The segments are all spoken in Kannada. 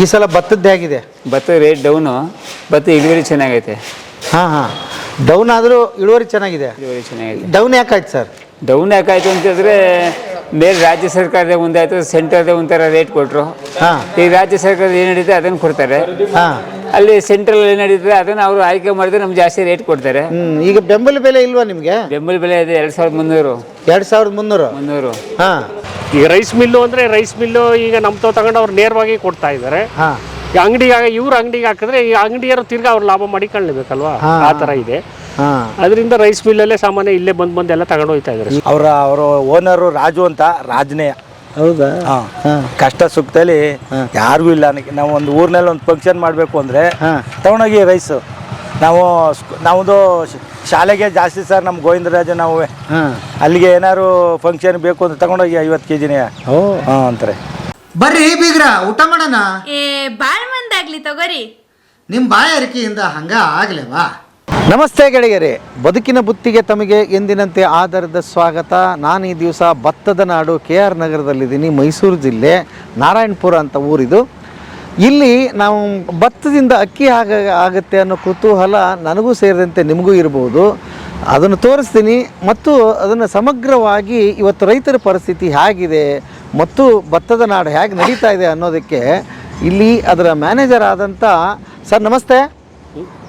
ಈ ಸಲ ಭತ್ತದ್ದೇ ಹೇಗಿದೆ ಭತ್ತ ರೇಟ್ ಡೌನು ಭತ್ತ ಇಳುವರಿ ಚೆನ್ನಾಗೈತೆ. ಹಾಂ ಹಾಂ. ಡೌನ್ ಆದರೂ ಇಳುವರಿ ಚೆನ್ನಾಗಿದೆ? ಇಳುವರಿ ಚೆನ್ನಾಗಿದೆ ಡೌನ್ ಯಾಕಾಯ್ತು ಸರ್? ಡೌನ್ ಯಾಕಾಯ್ತು ಅಂತಂದರೆ ಬೇರೆ ರಾಜ್ಯ ಸರ್ಕಾರದ ಮುಂದಾಯ್ತು ಸೆಂಟ್ರದ ಒಂಥರ ರೇಟ್ ಕೊಟ್ಟರು ಹಾಂ. ಈ ರಾಜ್ಯ ಸರ್ಕಾರ ಏನು ನಡೀತೆ ಅದನ್ನು ಕೊಡ್ತಾರೆ. ಹಾಂ. ಅಲ್ಲಿ ಸೆಂಟ್ರಲ್ ಅಲ್ಲಿ ನಡೀತದೆ ಅದನ್ನ ಅವರು ಆಯ್ಕೆ ಮಾಡಿದ್ರೆ ನಮ್ಗೆ ಜಾಸ್ತಿ ರೇಟ್ ಕೊಡ್ತಾರೆ. ಈಗ ಬೆಂಬಲ ಬೆಲೆ ಇಲ್ವಾ ನಿಮ್ಗೆ? ಬೆಂಬಲ ಬೆಲೆ ಇದೆ ಎರಡ್ ಸಾವಿರದ ಮುನ್ನೂರು. ಎರಡ್ ಸಾವಿರದ ಮುನ್ನೂರು? ಮುನ್ನೂರು. ಹಾಂ. ಈಗ ರೈಸ್ ಮಿಲ್ಲು ಅಂದ್ರೆ ರೈಸ್ ಮಿಲ್ಲು ಈಗ ನಮ್ಮ ತೋ ತಗೊಂಡು ಅವ್ರು ನೇರವಾಗಿ ಕೊಡ್ತಾ ಇದ್ದಾರೆ. ಹಾ. ಈ ಅಂಗಡಿಗೆ ಇವ್ರ ಅಂಗಡಿಗೆ ಹಾಕಿದ್ರೆ ಈ ಅಂಗಡಿಯರು ತಿರ್ಗಾ ಅವ್ರು ಲಾಭ ಮಾಡಿಕೊಳ್ಳಬೇಕಲ್ವಾ. ಆ ತರ ಇದೆ. ಹಾ. ಅದರಿಂದ ರೈಸ್ ಮಿಲ್ಲಲ್ಲೇ ಸಾಮಾನ್ಯ ಇಲ್ಲೇ ಬಂದ್ ಬಂದು ಎಲ್ಲ ತಗೊಂಡು ಹೋಗ್ತಾ ಇದ್ದಾರೆ. ಅವರ ಅವರು ಓನರು ರಾಜು ಅಂತ ರಾಜನೇ. ಹೌದಾ? ಹಾಂ. ಕಷ್ಟ ಸುಖದಲ್ಲಿ ಯಾರಿಗೂ ಇಲ್ಲ. ನನಗೆ ನಾವು ಒಂದು ಊರಿನಲ್ಲಿ ಒಂದು ಫಂಕ್ಷನ್ ಮಾಡಬೇಕು ಅಂದರೆ ಹಾ. ತಗೊಂಡೋಗಿ ರೈಸು ನಾವು ಸ್ಕೂ- ನಾವೊಂದು ಶಾಲೆಗೆ ಜಾಸ್ತಿ ಸರ್ ನಮ್ಮ ಗೋವಿಂದರಾಜ ನಾವು. ಹಾಂ. ಅಲ್ಲಿಗೆ ಏನಾದ್ರು ಫಂಕ್ಷನ್ ಬೇಕು ಅಂತ ತಗೊಂಡೋಗಿ ಐವತ್ತು ಕೆ ಜಿನೇ ಹಾಂ ಅಂತಾರೆ. ಬರ್ರಿ ಬೀಗ್ರ ಊಟ ಮಾಡೋಣ. ಏ ಬಾಳ್ ಮಂದಾಗ್ಲಿ ತಗೋರಿ. ನಿಮ್ಮ ಬಾಯಾರಿಕೆಯಿಂದ ಹಂಗ ಆಗ್ಲೇವಾ? ನಮಸ್ತೆ ಗೆಳೆಯರೇ. ಬದುಕಿನ ಬುತ್ತಿಗೆ ತಮಗೆ ಎಂದಿನಂತೆ ಆಧಾರದ ಸ್ವಾಗತ. ನಾನು ಈ ದಿವಸ ಭತ್ತದ ನಾಡು ಕೆ ಆರ್ ನಗರದಲ್ಲಿದ್ದೀನಿ, ಮೈಸೂರು ಜಿಲ್ಲೆ, ನಾರಾಯಣಪುರ ಅಂತ ಊರಿದು. ಇಲ್ಲಿ ನಾವು ಭತ್ತದಿಂದ ಅಕ್ಕಿ ಆಗ, ಆಗುತ್ತೆ ಅನ್ನೋ ಕುತೂಹಲ ನನಗೂ ಸೇರಿದಂತೆ ನಿಮಗೂ ಇರ್ಬೋದು ಅದನ್ನು ತೋರಿಸ್ತೀನಿ ಮತ್ತು ಅದನ್ನು ಸಮಗ್ರವಾಗಿ ಇವತ್ತು ರೈತರ ಪರಿಸ್ಥಿತಿ ಹೇಗಿದೆ ಮತ್ತು ಭತ್ತದ ನಾಡು ಹೇಗೆ ನಡೀತಾ ಇದೆ ಅನ್ನೋದಕ್ಕೆ ಇಲ್ಲಿ ಅದರ ಮ್ಯಾನೇಜರ್ ಆದಂಥ ಸರ್ ನಮಸ್ತೆ.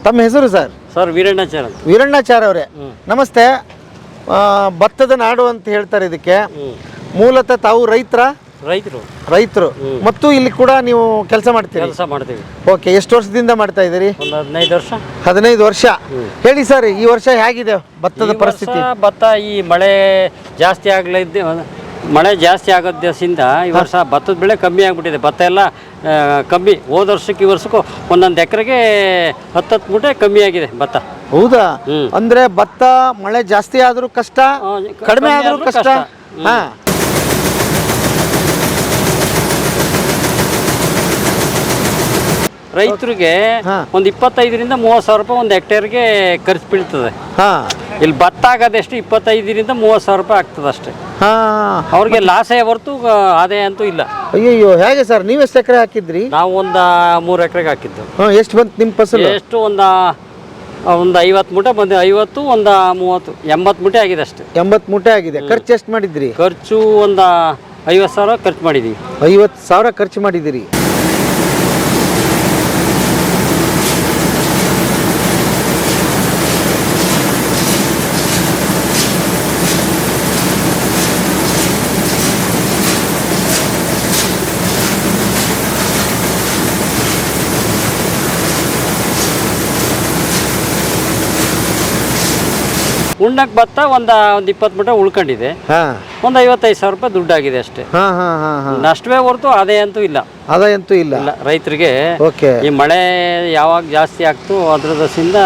ತಮ್ಮ ಹೆಸರು ಸರ್? ಸರ್ ವೀರಣ್ಣಾಚಾರ ಅಂತ. ವೀರಣ್ಣಾಚಾರ್ ಅವರೇ. ನಮಸ್ತೆ. ಆ, ಭತ್ತದ ನಾಡು ಅಂತ ಹೇಳ್ತಾರೆ ಇದಕ್ಕೆ. ಮೂಲತಃ ತಾವು ರೈತರ? ರೈತರು. ರೈತರು. ಮತ್ತು ಇಲ್ಲಿ ಕೂಡ ನೀವು ಕೆಲಸ ಮಾಡ್ತೀರಿ? ಕೆಲಸ ಮಾಡ್ತೀವಿ. ಓಕೆ ಎಷ್ಟು ವರ್ಷದಿಂದ ಮಾಡ್ತಾ ಇದ್ದೀರಿ? ಒಂದು ಹದಿನೈದು ವರ್ಷ. ಹದಿನೈದು ವರ್ಷ. ಹೇಳಿ ಸರ್ ಈ ವರ್ಷ ಹೇಗಿದೆ ಭತ್ತದ ಈ ಪರಿಸ್ಥಿತಿ? ವರ್ಷ ಭತ್ತ ಈ ಮಳೆ ಜಾಸ್ತಿ ಆಗಲಿದ್ದ ಮಳೆ ಜಾಸ್ತಿ ಆಗೋದ್ರಿಂದ ಈ ವರ್ಷ ಭತ್ತದ ಬೆಳೆ ಕಮ್ಮಿ ಆಗಿಬಿಟ್ಟಿದೆ. ಭತ್ತ ಎಲ್ಲ ಕಮ್ಮಿ. ಹೋದ ವರ್ಷಕ್ಕೆ ಈ ವರ್ಷಕ್ಕೂ ಒಂದೊಂದು ಎಕರೆಗೆ ಹತ್ತತ್ತು ಮೂಟೆ ಕಮ್ಮಿ ಆಗಿದೆ ಭತ್ತ. ಹೌದಾ. ಅಂದ್ರೆ ಭತ್ತ ಮಳೆ ಜಾಸ್ತಿ ಆದ್ರೂ ಕಷ್ಟ ಕಡಿಮೆ ಆದ್ರೂ ಕಷ್ಟ ಕಷ್ಟ. ಹಾ ರೈತರಿಗೆ. ಒಂದು ಇಪ್ಪತ್ತೈದರಿಂದ ಮೂವತ್ತು ಸಾವಿರ ರೂಪಾಯಿ ಒಂದು ಹೆಕ್ಟೇರ್ಗೆ ಖರ್ಚು ಬೀಳ್ತದೆ. ಹಾ. ಇಲ್ಲಿ ಭತ್ತ ಆಗೋದೆಷ್ಟು ಇಪ್ಪತ್ತೈದರಿಂದ ಮೂವತ್ತು ಸಾವಿರ ರೂಪಾಯಿ ಆಗ್ತದೆ ಅಷ್ಟೇ. ಹಾ. ಅವ್ರಿಗೆ ಲಾಸೇ ಹೊರತು ಆದಾಯ ಅಂತೂ ಇಲ್ಲ. ಅಯ್ಯಯ್ಯೋ ಹೇಗೆ ಸರ್? ನೀವು ಎಷ್ಟು ಎಕರೆ ಹಾಕಿದ್ರಿ? ನಾವು ಒಂದು ಮೂರು ಎಕರೆಗೆ ಹಾಕಿದ್ದು. ಎಷ್ಟು ಬಂತು ನಿಮ್ಮ ಫಸಲು? ಎಷ್ಟು ಒಂದು ಒಂದು ಐವತ್ತು ಮೂಟೆ ಬಂದು ಐವತ್ತು ಒಂದು ಮೂವತ್ತು ಎಂಬತ್ತು ಮೂಟೆ ಆಗಿದೆ ಅಷ್ಟೇ. ಎಂಬತ್ತು ಮೂಟೆ ಆಗಿದೆ. ಖರ್ಚು ಎಷ್ಟು ಮಾಡಿದ್ರಿ? ಖರ್ಚು ಒಂದು ಐವತ್ತು ಸಾವಿರ ಖರ್ಚು ಮಾಡಿದ್ದೀವಿ ಐವತ್ತು ಸಾವಿರ ಖರ್ಚು ಮಾಡಿದಿರಿ ಉಣ್ಣಕ್ಕೆ ಭತ್ತ ಒಂದು ಒಂದ್ ಇಪ್ಪತ್ ಮೂಟೆ ಉಳ್ಕೊಂಡಿದೆ. ಒಂದು ಐವತ್ತೈದು ಸಾವಿರ ರೂಪಾಯಿ ದುಡ್ಡಾಗಿದೆ ಅಷ್ಟೇ. ನಷ್ಟವೇ ಹೊರತು ಅದೇ ಅಂತೂ ಇಲ್ಲ. ಅದೇ ಇಲ್ಲ. ಇಲ್ಲ ರೈತರಿಗೆ ಈ ಮಳೆ ಯಾವಾಗ ಜಾಸ್ತಿ ಆಗ್ತು ಅದ್ರದಸಿಂದ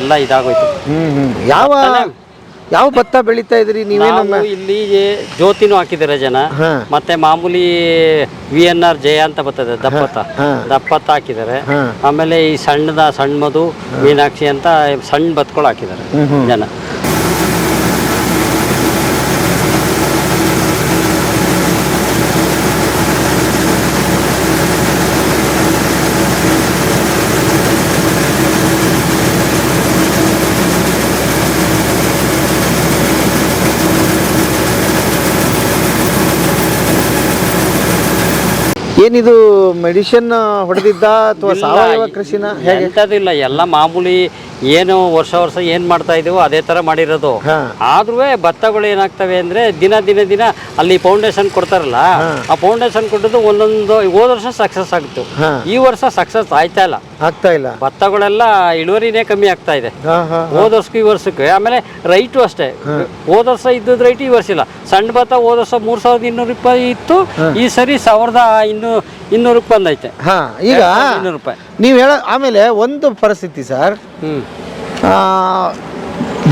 ಎಲ್ಲ ಇದಾಗೋಯ್ತು. ಯಾವ ಯಾವ ಭತ್ತ ಬೆಳಿತಾ ಇದ್ರಿ ನೀವೇನು ನಾವು ಇಲ್ಲಿ ಜ್ಯೋತಿನೂ ಹಾಕಿದ್ದಾರೆ ಜನ. ಮತ್ತೆ ಮಾಮೂಲಿ ವಿ ಎನ್ ಆರ್ ಜಯ ಅಂತ ಬರ್ತದೆ ದಪ್ಪತ್ತ. ದಪ್ಪತ್ತ ಹಾಕಿದ್ದಾರೆ. ಆಮೇಲೆ ಈ ಸಣ್ಣದ ಸಣ್ಣ ಮಧು ಮೀನಾಕ್ಷಿ ಅಂತ ಸಣ್ಣ ಬತ್ಗಳು ಹಾಕಿದ್ದಾರೆ ಜನ. ಏನಿದು ಮೆಡಿಸಿನ್ ಹೊಡೆದಿದ್ದ ಅಥವಾ ಸಾವಯವ ಕೃಷಿನ ಹೇಗೆ? ಇಲ್ಲ ಎಲ್ಲ ಮಾಮೂಲಿ ಏನು ವರ್ಷ ವರ್ಷ ಏನ್ ಮಾಡ್ತಾ ಇದೀವೋ ಅದೇ ತರ ಮಾಡಿರೋದು. ಆದ್ರೂ ಭತ್ತಗಳು ಏನಾಗ್ತವೆ ಅಂದ್ರೆ ದಿನ ದಿನ ದಿನ ಅಲ್ಲಿ ಫೌಂಡೇಶನ್ ಕೊಡ್ತಾರಲ್ಲ ಆ ಫೌಂಡೇಶನ್ ಕೊಟ್ಟದ್ದು ಒಂದೊಂದು ಹೋದ ವರ್ಷ ಸಕ್ಸಸ್ ಆಗ್ತು ಈ ವರ್ಷ ಸಕ್ಸಸ್ ಆಯ್ತಾ ಇಲ್ಲ. ಆಗ್ತಾ ಇಲ್ಲ. ಭತ್ತಗಳೆಲ್ಲ ಇಳುವರಿನೇ ಕಮ್ಮಿ ಆಗ್ತಾ ಇದೆ. ಹೋದ ವರ್ಷಕ್ಕೆ ಈ ವರ್ಷಕ್ಕೆ. ಆಮೇಲೆ ರೈಟು ಅಷ್ಟೇ. ಹೋದ ವರ್ಷ ಇದ್ದದ ರೈಟ್ ಈ ವರ್ಷ ಇಲ್ಲ. ಸಣ್ಣ ಭತ್ತ ಹೋದ ವರ್ಷ ಮೂರ್ ಸಾವಿರದ ಇನ್ನೂರು ರೂಪಾಯಿ ಇತ್ತು. ಈ ಸರಿ ಸಾವಿರದ ಇನ್ನೂ ಇನ್ನೂರಕ್ಕೆ ಬಂದೈತೆ. ಹಾ ಈಗ ಇನ್ನೂರು ರೂಪಾಯಿ. ನೀವು ಹೇಳ ಆಮೇಲೆ ಒಂದು ಪರಿಸ್ಥಿತಿ ಸರ್. ಹ್ಮ್.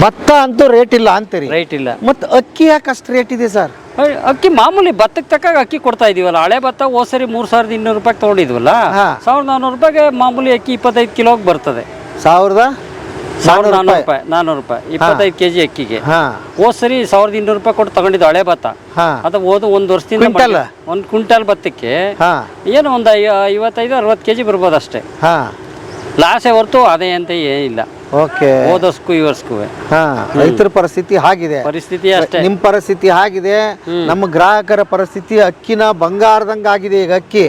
ಭತ್ತ ಅಂತೂ ರೇಟ್ ಇಲ್ಲ ಅಂತೀರಿ? ರೇಟ್ ಇಲ್ಲ. ಮತ್ತು ಅಕ್ಕಿ ಯಾಕೆ ಅಷ್ಟು ರೇಟ್ ಇದೆ ಸರ್ ಅಯ್, ಅಕ್ಕಿ ಮಾಮೂಲಿ ಭತ್ತಕ್ಕೆ ತಕ್ಕಾಗ ಅಕ್ಕಿ ಕೊಡ್ತಾ ಇದೀವಲ್ಲ ಹಳೆ ಭತ್ತ ಹೋದ್ ಸರಿ ಮೂರ್ ಸಾವಿರದ ಇನ್ನೂರು ರೂಪಾಯಿ ತಗೊಂಡಿದ್ವಲ್ಲ ಹಾ. ಸಾವಿರದ ನಾನ್ನೂರು ರೂಪಾಯಿಗೆ ಮಾಮೂಲಿ ಅಕ್ಕಿ ಇಪ್ಪತ್ತೈದು ಕಿಲೋಗೆ ಬರ್ತದೆ. ಸಾವಿರದ ಸಾವಿರದ ನಾನ್ನೂರು ರೂಪಾಯಿ. ನಾನ್ನೂರು ರೂಪಾಯಿ ಇಪ್ಪತ್ತೈದು ಕೆಜಿ ಅಕ್ಕಿಗೆ. ಹಾ. ಹೋದ್ ಸರಿ ಸಾವಿರದ ಇನ್ನೂರು ರೂಪಾಯಿ ಕೊಟ್ಟು ತಗೊಂಡಿದ್ದು ಹಳೆ ಭತ್ತ. ಹಾ. ಅದು ಹೋದ ಒಂದು ವರ್ಷದಿಂದ ಕ್ವಿಂಟಲ್? ಒಂದು ಕ್ವಿಂಟಲ್ ಭತ್ತಕ್ಕೆ ಹಾ. ಏನು ಒಂದು ಐವತ್ತೈದು ಅರವತ್ತು ಕೆಜಿ ಬರ್ಬೋದು ಅಷ್ಟೇ ಹಾ. ಲಾಸೇ ಹೊರತು ಅದೇ ಅಂತ ಏನಿಲ್ಲ ಓಕೆ. ಹೋದ ವರ್ಷಕ್ಕೂ ಈ ವರ್ಷಕ್ಕೂ ಹಾ ರೈತರ ಪರಿಸ್ಥಿತಿ ಹಾಗಿದೆ. ಪರಿಸ್ಥಿತಿ ಅಷ್ಟೇ. ನಿಮ್ ಪರಿಸ್ಥಿತಿ ಹಾಗಿದೆ. ನಮ್ಮ ಗ್ರಾಹಕರ ಪರಿಸ್ಥಿತಿ ಅಕ್ಕಿನ ಬಂಗಾರದಂಗ ಆಗಿದೆ ಈಗ ಅಕ್ಕಿ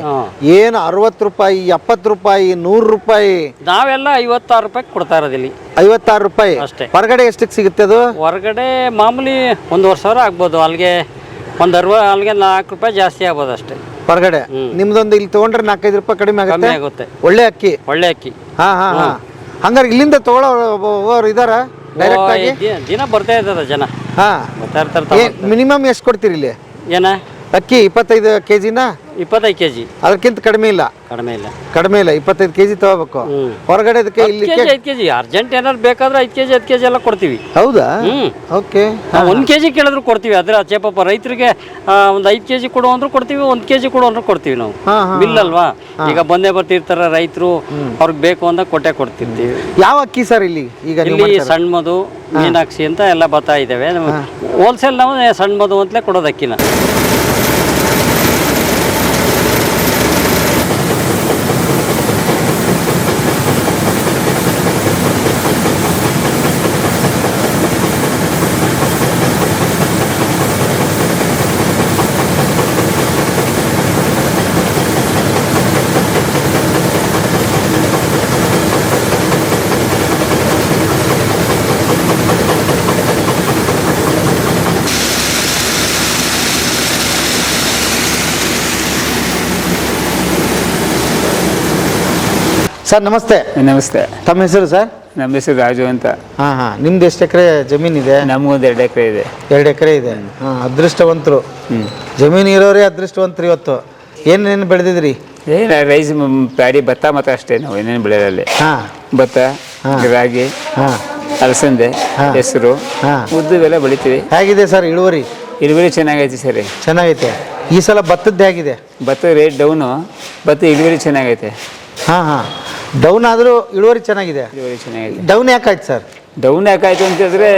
ಏನ್ ಅರವತ್ತು ರೂಪಾಯಿ ಎಪ್ಪತ್ತು ರೂಪಾಯಿ ನೂರು ರೂಪಾಯಿ? ನಾವೆಲ್ಲ ಐವತ್ತಾರು ರೂಪಾಯಿ ಕೊಡ್ತಾ ಇರೋದಿಲ್ಲಿ ಐವತ್ತಾರು ರೂಪಾಯಿ? ಅಷ್ಟೇ. ಹೊರಗಡೆ ಎಷ್ಟಕ್ಕೆ ಸಿಗುತ್ತೆ ಅದು? ಹೊರಗಡೆ ಮಾಮೂಲಿ ಒಂದೂವರೆ ಸಾವಿರ ಆಗ್ಬೋದು. ಅಲ್ಲಿಗೆ ಒಂದು ಅರವ ಅಲ್ಲಿಗೆ ನಾಲ್ಕು ರೂಪಾಯಿ ಜಾಸ್ತಿ ಆಗ್ಬೋದು ಅಷ್ಟೇ. ಹೊರಗಡೆ? ನಿಮ್ದೊಂದು ಇಲ್ಲಿ ತಗೊಂಡ್ರೆ ನಾಲ್ಕೈದು ರೂಪಾಯಿ ಕಡಿಮೆ ಆಗುತ್ತೆ? ಆಗುತ್ತೆ. ಒಳ್ಳೆ ಅಕ್ಕಿ ಒಳ್ಳೆ ಅಕ್ಕಿ ಹಾ ಹಾ ಹಾ. ಹಂಗಾರೆ ಇಲ್ಲಿಂದ ತಗೊಳ್ಳೋರು ಇದಾರ ಡೈರೆಕ್ಟ್ ಆಗಿ? ದಿನ ಬರ್ತಾ ಇದ್ದಾರೆ ಜನ. ಹಾ. ಬರ್ತಾ ಇರ್ತಾರೆ ಮಿನಿಮಮ್ ಎಷ್ಟು ಕೊಡ್ತೀರಿ ಇಲ್ಲಿ? ಏನ? ಅಕ್ಕಿ ಇಪ್ಪತ್ತೈದು ಕೆ ಜಿನ ಇಪ್ಪತ್ತೈದು ಕೆ ಜಿ ಅದಕ್ಕಿಂತ ಕಡಿಮೆ ಇಲ್ಲ. ಕಡಿಮೆ ಇಲ್ಲ. ಕಡಿಮೆ ಇಲ್ಲ ಇಪ್ಪತ್ತೈದು ಕೆ ಜಿ ತಗೋಬೇಕು. ಹೊರಗಡೆ ಅದಕ್ಕೆ ಕೆ ಇಲ್ಲಿ ಜಿ ಐದು ಕೆ ಜಿ ಅರ್ಜೆಂಟ್ ಏನಾದ್ರು ಬೇಕಾದ್ರೆ ಐದು ಕೆ ಜಿ ಹತ್ತು ಕೆ ಜಿ ಎಲ್ಲ ಕೊಡ್ತೀವಿ. ಹೌದಾ? ಓಕೆ ಒಂದು ಕೆ ಜಿ ಕೇಳಿದ್ರು ಕೊಡ್ತೀವಿ ಅದ್ರ ಚೇಪಪ್ಪ ರೈತರಿಗೆ ಒಂದು ಐದು ಕೆ ಜಿ ಕೊಡು ಅಂದ್ರೂ ಕೊಡ್ತೀವಿ ಒಂದು ಕೆ ಜಿ ಕೊಡು ಅಂದ್ರೂ ಕೊಡ್ತೀವಿ ನಾವು. ಬಿಲ್ ಅಲ್ವಾ? ಈಗ ಬಂದೇ ಬರ್ತಿರ್ತಾರ ರೈತರು ಅವ್ರಿಗೆ ಬೇಕು ಅಂದಾಗ ಕೊಟ್ಟೆ ಕೊಡ್ತಿರ್ತೀವಿ. ಯಾವ ಅಕ್ಕಿ ಸರ್ ಇಲ್ಲಿ? ಈಗ ಇಲ್ಲಿ? ಸಣ್ಣ ಮಧು ಮೀನಾಕ್ಷಿ ಅಂತ ಎಲ್ಲ ಬರ್ತಾ ಇದ್ದಾವೆ. ಹೋಲ್ಸೇಲ್ ನಾವು ಸಣ್ಣ ಮಧು ಅಂತಲೇ ಕೊಡೋದು ಅಕ್ಕಿನ. ಸರ್ ನಮಸ್ತೆ. ನಮಸ್ತೆ. ತಮ್ಮ ಹೆಸರು ಸರ್? ನಮ್ಮ ಹೆಸರು ರಾಜು ಅಂತ. ಹಾಂ ಹಾಂ. ನಿಮ್ದು ಎಷ್ಟು ಎಕರೆ ಜಮೀನಿದೆ ನಮಗೊಂದು ಎರಡು ಎಕರೆ ಇದೆ. ಎರಡು ಎಕರೆ ಇದೆ. ಹಾಂ ಅದೃಷ್ಟವಂತರು. ಜಮೀನು ಇರೋರೇ ಅದೃಷ್ಟವಂತರು ಇವತ್ತು. ಏನೇನು ಬೆಳೆದಿದ್ರಿ? ಏನು ರೈಸ್ ಪ್ಯಾಡಿ ಭತ್ತ ಮಾತ್ರ ಅಷ್ಟೇ ನಾವು ಏನೇನು ಬೆಳೆಯಲ್ಲಿ ಹಾಂ. ಭತ್ತ ರಾಗಿ ಹಾಂ. ಅಲಸಂದೆ ಹೆಸರು ಹಾ. ಉದ್ದು ಇವೆಲ್ಲ ಬೆಳಿತೀವಿ. ಹೇಗಿದೆ ಸರ್ ಇಳುವರಿ? ಇಳುವರಿ ಚೆನ್ನಾಗೈತಿ ಸರಿ. ಚೆನ್ನಾಗೈತೆ. ಈ ಸಲ ಭತ್ತದ್ದು ಹೇಗಿದೆ? ಭತ್ತ ರೇಟ್ ಡೌನು ಭತ್ತ ಇಳುವರಿ ಚೆನ್ನಾಗೈತೆ. ಹಾಂ ಹಾಂ. ಡೌನ್ ಆದರೂ ಇಳುವರಿ ಚೆನ್ನಾಗಿದೆ. ಇಳುವರಿ ಚೆನ್ನಾಗಿದೆ. ಡೌನ್ ಯಾಕಾಯ್ತು ಸರ್? ಡೌನ್ ಯಾಕಾಯ್ತು ಅಂತಂದ್ರೆ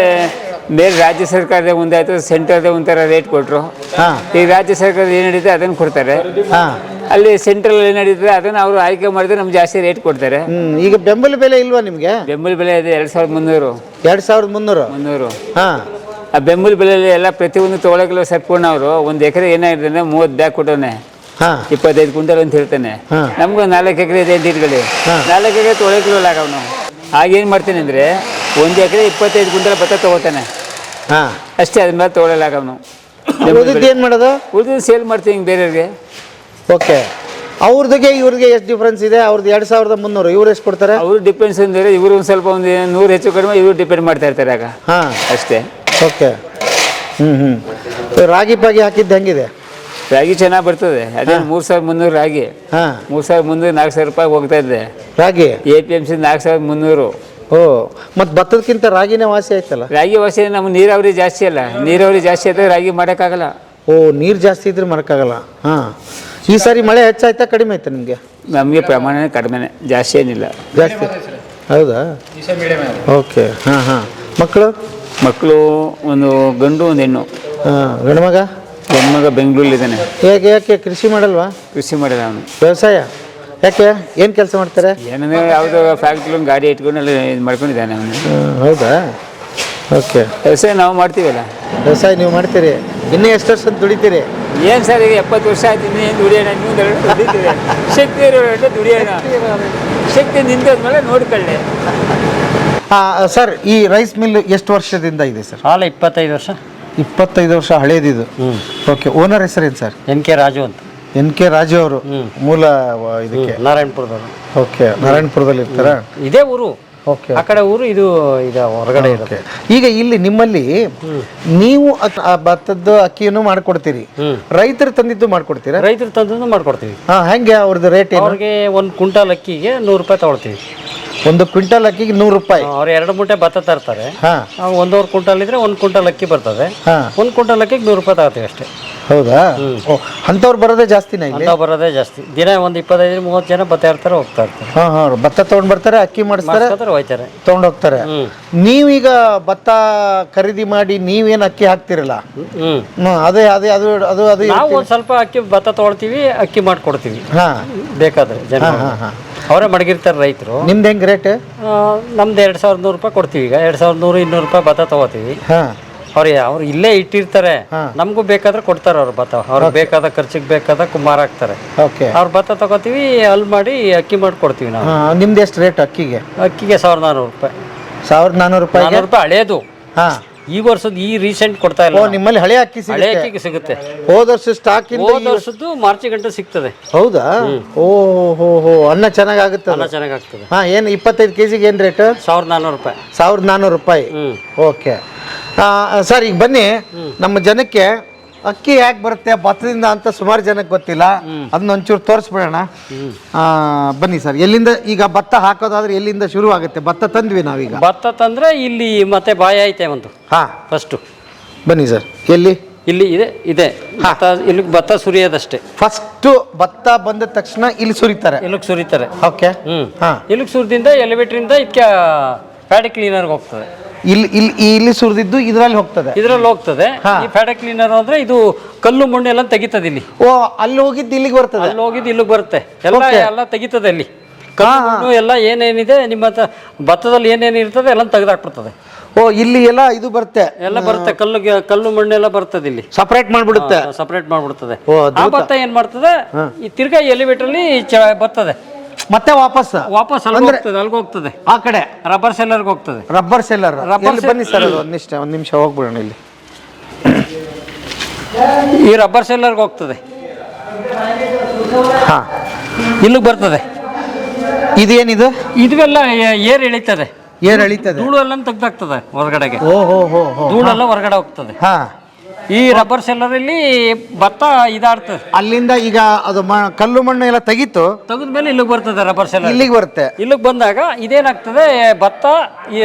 ಮೇಲೆ ರಾಜ್ಯ ಸರ್ಕಾರದ ಒಂದಾಯ್ತು ಸೆಂಟ್ರದ ಒಂಥರ ರೇಟ್ ಕೊಟ್ಟರು ಹಾಂ. ಈಗ ರಾಜ್ಯ ಸರ್ಕಾರ ಏನು ನಡೀತದೆ ಅದನ್ನು ಕೊಡ್ತಾರೆ. ಹಾಂ. ಅಲ್ಲಿ ಸೆಂಟ್ರಲ್ ಏನು ನಡೀತದೆ ಅದನ್ನು ಅವರು ಆಯ್ಕೆ ಮಾಡಿದ್ರೆ ನಮ್ಗೆ ಜಾಸ್ತಿ ರೇಟ್ ಕೊಡ್ತಾರೆ. ಈಗ ಬೆಂಬಲ ಬೆಲೆ ಇಲ್ವಾ ನಿಮಗೆ? ಬೆಂಬಲ ಬೆಲೆ ಇದೆ ಎರಡು ಸಾವಿರದ ಮುನ್ನೂರು. ಎರಡು ಸಾವಿರದ ಮುನ್ನೂರು? ಮುನ್ನೂರು. ಹಾಂ. ಆ ಬೆಂಬಲ ಬೆಲೆಯಲ್ಲಿ ಎಲ್ಲ ಪ್ರತಿಯೊಂದು ತೊಗೊಳಕ್ಕೆಲ್ಲ ಸರ್ಪೂರ್ಣ ಅವರು ಒಂದು ಎಕರೆ ಏನಾಗಿದೆ ಅಂದ್ರೆ ಮೂವತ್ತು ಬ್ಯಾಗ್ ಕೊಟ್ಟವನೆ. ಇಪ್ಪತ್ತೈದು ಕ್ವಿಂಟಲ್ ಅಂತ ಹೇಳ್ತಾನೆ. ನಮ್ಗೆ ನಾಲ್ಕು ಎಕರೆ ಇದೆ ಅಂತ ಇಟ್ಕೊಳ್ಳಿ. ನಾಲ್ಕು ಎಕರೆ ತೊಗೊಳಕ್ಕಿಲ್ಲ ಅವನು ಆಗೇನು ಮಾಡ್ತೀನಿ ಅಂದರೆ ಒಂದು ಎಕರೆ ಇಪ್ಪತ್ತೈದು ಕ್ವಿಂಟಲ್ ಭತ್ತ ತೊಗೋತಾನೆ. ಹಾಂ. ಅಷ್ಟೇ ಅದ್ಮೇಲೆ ಮೇಲೆ ಅವನು ಉಳಿದಿದ್ದು ಏನು ಮಾಡೋದು? ಉಳಿದು ಸೇಲ್ ಮಾಡ್ತೀನಿ ಹಿಂಗೆ ಬೇರೆಯವ್ರಿಗೆ. ಓಕೆ. ಅವ್ರದಕ್ಕೆ ಇವ್ರಿಗೆ ಎಷ್ಟು ಡಿಫ್ರೆನ್ಸ್ ಇದೆ? ಅವ್ರದ್ದು ಎರಡು ಸಾವಿರದ ಮುನ್ನೂರು ಇವ್ರು ಎಷ್ಟು ಕೊಡ್ತಾರೆ? ಅವರು ಡಿಪೆಂಡ್ಸ್ ಅಂದರೆ ಇವರು ಒಂದು ಸ್ವಲ್ಪ ಒಂದು ನೂರು ಹೆಚ್ಚು ಕಡಿಮೆ ಇವರು ಡಿಪೆಂಡ್ ಮಾಡ್ತಾ ಇರ್ತಾರೆ ಆಗ. ಹಾಂ. ಅಷ್ಟೇ. ಓಕೆ. ಹ್ಞೂ ಹ್ಞೂ ರಾಗಿ ಪಾಗಿ ಹಾಕಿದ್ದು ಹೆಂಗಿದೆ? ರಾಗಿ ಚೆನ್ನಾಗಿ ಬರ್ತದೆ. ಅದೇ ಮೂರು ಸಾವಿರದ ಮುನ್ನೂರು ರಾಗಿ. ಹಾಂ. ಮೂರು ಸಾವಿರದ ಮುನ್ನೂರು ನಾಲ್ಕು ಸಾವಿರ ರೂಪಾಯಿ ಹೋಗ್ತಾ ಇದೆ. ರಾಗಿ? ಎ ಪಿ ಎಂ ಸಿ ನಾಲ್ಕು ಸಾವಿರದ ಮುನ್ನೂರು. ಓ ಮತ್ತು ಭತ್ತದಕ್ಕಿಂತ ರಾಗಿನೇ ವಾಸಿ ಆಯ್ತಲ್ಲ? ರಾಗಿ ವಾಸಿ ನಮ್ಮ ನೀರಾವರಿ ಜಾಸ್ತಿ ಅಲ್ಲ. ನೀರಾವರಿ ಜಾಸ್ತಿ ಆಯ್ತು ರಾಗಿ ಮಾಡೋಕ್ಕಾಗಲ್ಲ. ಓ ನೀರು ಜಾಸ್ತಿ ಇದ್ರೆ ಮರಕ್ಕಾಗಲ್ಲ ಹಾಂ. ಈ ಸಾರಿ ಮಳೆ ಹೆಚ್ಚಾಯ್ತಾ ಕಡಿಮೆ ಆಯ್ತಾ ನಿಮಗೆ? ನಮಗೆ ಪ್ರಮಾಣ ಕಡಿಮೆನೆ. ಜಾಸ್ತಿ ಏನಿಲ್ಲ. ಜಾಸ್ತಿ? ಹೌದಾ? ಓಕೆ. ಹಾಂ ಹಾಂ. ಮಕ್ಕಳು? ಮಕ್ಕಳು ಒಂದು ಗಂಡು ಒಂದು ಹೆಣ್ಣು. ಹಾಂ ಗಂಡ್ಮಗ ಬೆಂಗಳೂರಲ್ಲಿ ಇದ್ದಾನೆ ಯಾಕೆ ಯಾಕೆ ಕೃಷಿ ಮಾಡಲ್ವಾ? ಕೃಷಿ ಮಾಡಿದ ಅವನು. ವ್ಯವಸಾಯ? ಯಾಕೆ ಏನು ಕೆಲಸ ಮಾಡ್ತಾರೆ? ಏನಂದ್ರೆ ಯಾವುದೋ ಫ್ಯಾಕ್ಟ್ರಿ ಒಂದು ಗಾಡಿ ಇಟ್ಕೊಂಡು ಅಲ್ಲಿ ಇದು ಮಾಡ್ಕೊಂಡಿದ್ದಾನೆ ಅವನು. ಹೌದಾ? ಓಕೆ. ವ್ಯವಸಾಯ ನಾವು ಮಾಡ್ತೀವಲ್ಲ? ವ್ಯವಸಾಯ ನೀವು ಮಾಡ್ತೀರಿ. ಇನ್ನೂ ಎಷ್ಟು ವರ್ಷ ದುಡಿತೀರಿ? ಏನು ಸರ್ ಈಗ ಎಪ್ಪತ್ತು ವರ್ಷ ಆಯ್ತು ಇನ್ನೇನು ದುಡಿಯೋಣ? ಇನ್ನೊಂದು ಎರಡು ದುಡಿತೀವಿ ಶಕ್ತಿ ಇರೋಣ ದುಡಿಯೋಣ. ಶಕ್ತಿ ನಿಂತದ್ಮೇಲೆ ನೋಡ್ಕೊಳ್ಳಿ. ಹಾಂ ಸರ್ ಈ ರೈಸ್ ಮಿಲ್ ಎಷ್ಟು ವರ್ಷದಿಂದ ಇದೆ ಸರ್? ಆಲ್ ಇಪ್ಪತ್ತೈದು ವರ್ಷ. ಇಪ್ಪತ್ತೈದು ವರ್ಷ ಹಳೇದಿದು. ಓಕೆ ಓನರ್ ಹೆಸರೇನು ಸರ್? ಎನ್ ಕೆ ರಾಜು ಅಂತ. ಎನ್ ಕೆ ರಾಜು ಅವರು ಮೂಲ ವ- ಇದಕ್ಕೆ. ನಾರಾಯಣಪುರದವರು. ಓಕೆ ನಾರಾಯಣಪುರದಲ್ಲಿ ಇರ್ತಾರ? ಇದೇ ಊರು. ಓಕೆ ಆ ಕಡೆ ಊರು ಇದು ಈಗ ಹೊರಗಡೆ ಇರುತ್ತೆ. ಈಗ ಇಲ್ಲಿ ನಿಮ್ಮಲ್ಲಿ ನೀವು ಅಕ್- ಆ ಭತ್ತದ ಅಕ್ಕಿಯನ್ನು ಮಾಡ್ಕೊಡ್ತೀರಿ. ರೈತರು ತಂದಿದ್ದು ಮಾಡ್ಕೊಡ್ತೀರಾ? ರೈತರು ತಂದು ಮಾಡ್ಕೊಡ್ತೀವಿ. ಹಾ ಹೆಂಗೆ ಅವ್ರದ್ದು ರೇಟ್ ಏನು? ಅವ್ರಿಗೆ ಒಂದು ಕ್ವಿಂಟಾಲ್ ಅಕ್ಕಿಗೆ ನೂರು ರೂಪಾಯಿ ತಗೊಳ್ತೀವಿ. ಒಂದು ಕ್ವಿಂಟಲ್ ಅಕ್ಕಿಗೆ ನೂರು ರೂಪಾಯಿ. ಅವ್ರು ಎರಡು ಮೂಟೆ ಭತ್ತ ತರ್ತಾರೆ. ಹಾ. ನಾವು ಒಂದೂವರೆ ಕ್ವಿಂಟಲ್ ಇದ್ರೆ ಒಂದು ಕ್ವಿಂಟಲ್ ಅಕ್ಕಿ ಬರ್ತದೆ. ಹಾ. ಒಂದು ಕ್ವಿಂಟಲ್ ಅಕ್ಕಿಗೆ ನೂರು ರೂಪಾಯಿ ತಗೋತೀವಿ ಅಷ್ಟೇ. ಹೌದಾ? ಓ ಅಂಥವ್ರು ಬರೋದೇ ಜಾಸ್ತಿನ ಇಲ್ಲಿ? ಬರೋದೇ ಜಾಸ್ತಿ. ದಿನ ಒಂದು ಇಪ್ಪತ್ತೈದು ಮೂವತ್ತು ಜನ ಭತ್ತ ಇರ್ತಾರೆ ಹೋಗ್ತಾ ಇರ್ತಾರೆ. ಹಾ ಹಾ ಭತ್ತ ತಗೊಂಡ್ ಬರ್ತಾರೆ ಅಕ್ಕಿ ಮಾಡಿಸ್ತಾರೆ ಮಾಡ್ಸ್ಕೊತಾರೆ ಹೋಯ್ತಾರೆ. ತಗೊಂಡ್ ಹೋಗ್ತಾರೆ. ನೀವೀಗ ಭತ್ತ ಖರೀದಿ ಮಾಡಿ ನೀವೇನು ಅಕ್ಕಿ ಹಾಕ್ತಿರಲ್ಲ? ಹ್ಮ್, ಅದೇ ಅದೇ ಅದು ಅದು ಅದು ನಾವು ಒಂದು ಸ್ವಲ್ಪ ಅಕ್ಕಿ ಭತ್ತ ತೊಗೊಳ್ತೀವಿ ಅಕ್ಕಿ ಮಾಡ್ಕೊಡ್ತೀವಿ. ಹಾ. ಬೇಕಾದ್ರೆ ಜನ. ಹಾ, ಹಾ. ಅವರೇ ಮಡಗಿರ್ತಾರೆ ರೈತರು. ನಿಮ್ದು ಹೆಂಗ್ ರೇಟ್ ನಮ್ದು ಎರಡು ಸಾವಿರದ ನೂರು ರೂಪಾಯಿ ಕೊಡ್ತೀವಿ ಈಗ. ಎರಡು ಸಾವಿರದ ನೂರು ಇನ್ನೂರು ರೂಪಾಯಿ ಭತ್ತ ತಗೋತೀವಿ. ಅವ್ರಿಗೆ ಅವ್ರು ಅವ್ರು ಇಲ್ಲೇ ಇಟ್ಟಿರ್ತಾರೆ. ನಮಗೂ ಬೇಕಾದ್ರೆ ಕೊಡ್ತಾರೆ ಅವ್ರು ಭತ್ತ. ಅವ್ರಿಗೆ ಬೇಕಾದ ಖರ್ಚಿಗೆ ಬೇಕಾದ ಕುಮಾರ ಹಾಕ್ತಾರೆ. ಓಕೆ ಅವ್ರ ಭತ್ತ ತಗೋತೀವಿ ಅಲ್ಲಿ ಮಾಡಿ ಅಕ್ಕಿ ಮಾಡಿ ಕೊಡ್ತೀವಿ ನಾವು. ನಿಮ್ದು ಎಷ್ಟು ರೇಟ್ ಅಕ್ಕಿಗೆ? ಅಕ್ಕಿಗೆ ಸಾವಿರದ ನಾನ್ನೂರು ರೂಪಾಯಿ. ಸಾವಿರದ ನಾನ್ನೂರು ರೂಪಾಯಿ ರೂಪಾಯಿ ಹಳೇದು. ಹಾ. ಈ ವರ್ಷದ ಈ ರೀಸೆಂಟ್ ಕೊಡ್ತಾ ಇಲ್ಲ. ನಿಮ್ಮಲ್ಲಿ ಹಳೆ ಅಕ್ಕಿ ಹಳೆ ಸಿಗುತ್ತೆ ಅಕ್ಕಿಗೆ ಸಿಗುತ್ತೆ. ಹೋದ ವರ್ಷ ಸ್ಟಾಕ್ ಹೋದ ವರ್ಷದ್ದು ಮಾರ್ಚ್ ಗಂಟೆ ಸಿಗ್ತದೆ. ಹೌದಾ? ಓ ಹೋ ಹೋ ಅನ್ನ ಚೆನ್ನಾಗಾಗುತ್ತೆ ಅನ್ನ ಚೆನ್ನಾಗಿ ಹಾ ಏನು ಇಪ್ಪತ್ತೈದು ಕೆ ಜಿಗೆ ಏನು ರೇಟ್ ಸಾವಿರದ ನಾನ್ನೂರು ರೂಪಾಯಿ. ಸಾವಿರದ ನಾನ್ನೂರು ರೂಪಾಯಿ. ಹ್ಮ್. ಓಕೆ. ಸರ್ ಈಗ ಬನ್ನಿ. ನಮ್ಮ ಜನಕ್ಕೆ ಅಕ್ಕಿ ಯಾಕೆ ಬರುತ್ತೆ? ಭತ್ತದಿಂದ ಅಂತ ಸುಮಾರು ಜನಕ್ಕೆ ಗೊತ್ತಿಲ್ಲ. ಅದನ್ನ ಒಂಚೂರು ತೋರಿಸ್ಬಿಡೋಣ. ಬನ್ನಿ ಸರ್. ಎಲ್ಲಿಂದ ಈಗ ಭತ್ತ ಹಾಕೋದಾದ್ರೆ ಎಲ್ಲಿಂದ ಶುರು ಆಗುತ್ತೆ ಭತ್ತ ತಂದ್ವಿ ನಾವೀಗ. ಭತ್ತ ತಂದ್ರೆ ಇಲ್ಲಿ ಮತ್ತೆ ಬಾಯ ಐತೆ ಒಂದು. ಹಾ. ಫಸ್ಟು ಬನ್ನಿ ಸರ್. ಎಲ್ಲಿ? ಇಲ್ಲಿ ಇದೆ ಇದೆ. ಭತ್ತ ಇಲ್ಲಿ ಭತ್ತ ಸುರಿಯೋದಷ್ಟೇ. ಫಸ್ಟ್ ಭತ್ತ ಬಂದ ತಕ್ಷಣ ಇಲ್ಲಿ ಸುರಿತಾರೆ. ಇಲ್ಲಿಗೆ ಸುರಿತಾರೆ. Okay hmm. ಹಾ. ಇಲ್ಲಿಗೆ ಸುರಿದಿಂದ ಎಲಿವೇಟ್ರಿಂದ ಇದಕ್ಕೆ ಪ್ಯಾಡಿ ಕ್ಲೀನರ್ಗೆ ಹೋಗ್ತದೆ. ಇಲ್ಲಿ ಇಲ್ಲಿ ಇಲ್ಲಿ ಸುರಿದಿದ್ದು ಇದರಲ್ಲಿ ಹೋಗ್ತದೆ. ಇದ್ರಲ್ಲಿ ಹೋಗ್ತದೆ. ಈ ಪ್ಯಾಡಿ ಕ್ಲೀನರ್ ಅಂದ್ರೆ ಇದು ಕಲ್ಲು ಮಣ್ಣು ಎಲ್ಲ ತೆಗಿತದೆ ಇಲ್ಲಿ. ಓ ಅಲ್ಲಿ ಹೋಗಿದ್ದು ಇಲ್ಲಿಗೆ ಬರ್ತದೆ. ಅಲ್ಲಿ ಹೋಗಿದ್ದು ಇಲ್ಲಿಗೆ ಬರುತ್ತೆ. ಎಲ್ಲ ಎಲ್ಲ ತೆಗಿತದೆ ಇಲ್ಲಿ ಕಲ್ಲು ಮಣ್ಣು ಎಲ್ಲ ಏನೇನಿದೆ ನಿಮ್ಮ ಹತ್ರ ಭತ್ತದಲ್ಲಿ ಏನೇನು ಇರ್ತದೆ ಎಲ್ಲ ತೆಗೆದಾಕ್ಬಿಡ್ತದೆ. ಓ ಇಲ್ಲಿ ಎಲ್ಲ ಇದು ಬರುತ್ತೆ. ಎಲ್ಲ ಬರುತ್ತೆ. ಕಲ್ಲು ಕಲ್ಲು ಮಣ್ಣೆಲ್ಲ ಬರ್ತದೆ ಇಲ್ಲಿ. ಸಪರೇಟ್ ಮಾಡ್ಬಿಡುತ್ತೆ. ಸಪರೇಟ್ ಮಾಡ್ಬಿಡ್ತದೆ. ಓ, ಆ ಭತ್ತ ಏನ್ ಮಾಡ್ತದೆ? ಈ ತಿರ್ಗಾ ಚ ಬರ್ತದೆ. ಮತ್ತೆ ವಾಪಸ್? ವಾಪಸ್ ಅಂದ್ರೆ ಹೋಗ್ತದೆ ಅಲ್ಲಿಗೆ ಹೋಗ್ತದೆ. ಆ ಕಡೆ? ರಬ್ಬರ್ ಸೆಲ್ಲರ್ಗೆ ಹೋಗ್ತದೆ. ರಬ್ಬರ್ ಸೆಲ್ಲರ್ Rubber ಎಲ್ಲಿ ಬನ್ನಿ ಸರ್ ಅದು? ಒಂದ್ ನಿಮಿಷ ಒಂದ್ ನಿಮಿಷ ಹೋಗ್ಬಿಡೋಣ ಇಲ್ಲಿ. ಈ ರಬ್ಬರ್ ಸೆಲ್ಲರ್ಗೆ ಹೋಗ್ತದೆ. ಹಾ. ಇಲ್ಲಿಗೆ ಬರ್ತದೆ. ಇದೇನಿದು? ಇದೆಲ್ಲ ಏರ್ ಎಳಿತದೆ. ಏರ್ ಎಳಿತದೆ. ಧೂಳು ಎಲ್ಲ ತೆಗ್ದಾಗ್ತದೆ ಹೊರಗಡೆಗೆ. ಓ ಹೋ ಹೋ. ಹೋ. ಧೂಳೆಲ್ಲ ಹೊರಗಡೆ ಹೋಗ್ತದೆ. ಹಾ. ಈ ರಬ್ಬರ್ ಸೆಲ್ಲರ್ ಅಲ್ಲಿ ಭತ್ತ ಇದಾಡ್ತದೆ. ಅಲ್ಲಿಂದ ಈಗ ಅದು ಮ- ಕಲ್ಲು ಮಣ್ಣು ಎಲ್ಲ ತೆಗಿತು. ತೆಗೆದ್ಮೇಲೆ ಇಲ್ಲಿಗೆ ಬರ್ತದೆ ರಬ್ಬರ್ ಸೆಲ್ಲರ್ ಇಲ್ಲಿಗೆ ಬರುತ್ತೆ. ಇಲ್ಲಿಗೆ ಬಂದಾಗ ಇದೇನಾಗ್ತದೆ ಭತ್ತ ಈ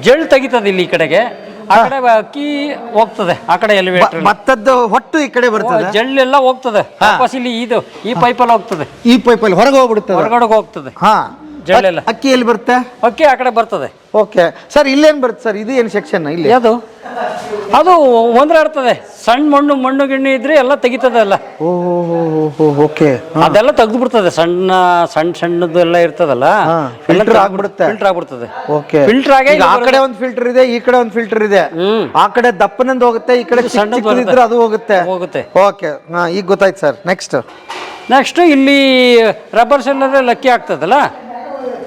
ಜಳ್ ತೆಗಿತದೆ ಇಲ್ಲಿ ಈ ಕಡೆಗೆ. ಆ ಕಡೆ ಅಕ್ಕಿ ಹೋಗ್ತದೆ ಆ ಕಡೆ ಎಲಿವೇಟರ್ ಭತ್ತದ್ದು ಹೊಟ್ಟು ಈ ಕಡೆ ಬರ್ತದೆ. ಜಳ್ಳೆಲ್ಲ ಹೋಗ್ತದೆ. ವಾಪಸ್ ಇಲ್ಲಿ ಇದು ಈ ಪೈಪಲ್ಲಿ ಹೋಗ್ತದೆ. ಈ ಪೈಪಲ್ಲಿ ಹೊರಗೆ ಹೋಗ್ಬಿಡುತ್ತದೆ ಹೊರಗಡೆ ಹೋಗ್ತದೆ. ಹಾ. ಜಳ್ಳೆಲ್ಲ. ಅಕ್ಕಿ ಎಲ್ಲಿ ಬರುತ್ತೆ? ಅಕ್ಕಿ ಆ ಕಡೆ ಬರ್ತದೆ. ಓಕೆ. ಸರ್ ಇಲ್ಲೇನ್ ಬರುತ್ತೆ ಸರ್? ಇದು ಏನು ಸೆಕ್ಷನ್ ಇಲ್ಲಿ. ಅದು ಅದು ಒಂದ್ರಾಡ್ತದೆ ಸಣ್ಣ ಮಣ್ಣು ಮಣ್ಣು ಗಿಣ್ಣು ಇದ್ರೆ ಎಲ್ಲ ತೆಗಿತದೆ ಎಲ್ಲ ಓ ಓಕೆ. ಅದೆಲ್ಲ ತೆಗ್ದು ಬಿಡ್ತದೆ ಸಣ್ಣ ಸಣ್ಣ ಸಣ್ಣದ ಎಲ್ಲ ಇರ್ತದಲ್ಲ. ಫಿಲ್ಟರ್ ಆಗ್ಬಿಡುತ್ತೆ. ಫಿಲ್ಟರ್ ಆಗ್ಬಿಡ್ತದೆ. ಓಕೆ. ಫಿಲ್ಟರ್ ಆಗಿ ಆ ಕಡೆ ಒಂದು ಫಿಲ್ಟರ್ ಇದೆ ಈ ಕಡೆ ಒಂದು ಫಿಲ್ಟರ್ ಇದೆ. ಆ ಕಡೆ ದಪ್ಪನಂದು ಹೋಗುತ್ತೆ ಈ ಕಡೆ ಸಣ್ಣದಿದ್ರೆ ಸಣ್ಣದು ಅದು ಹೋಗುತ್ತೆ. ಹೋಗುತ್ತೆ. ಓಕೆ. ಹಾ ಈಗ ಗೊತ್ತಾಯ್ತು ಸರ್. ನೆಕ್ಸ್ಟ್ ನೆಕ್ಸ್ಟ್ ಇಲ್ಲಿ ರಬ್ಬರ್ ಸೆಲ್ಲರ್ ಲಕ್ಕಿ ಆಗ್ತದಲ್ಲ?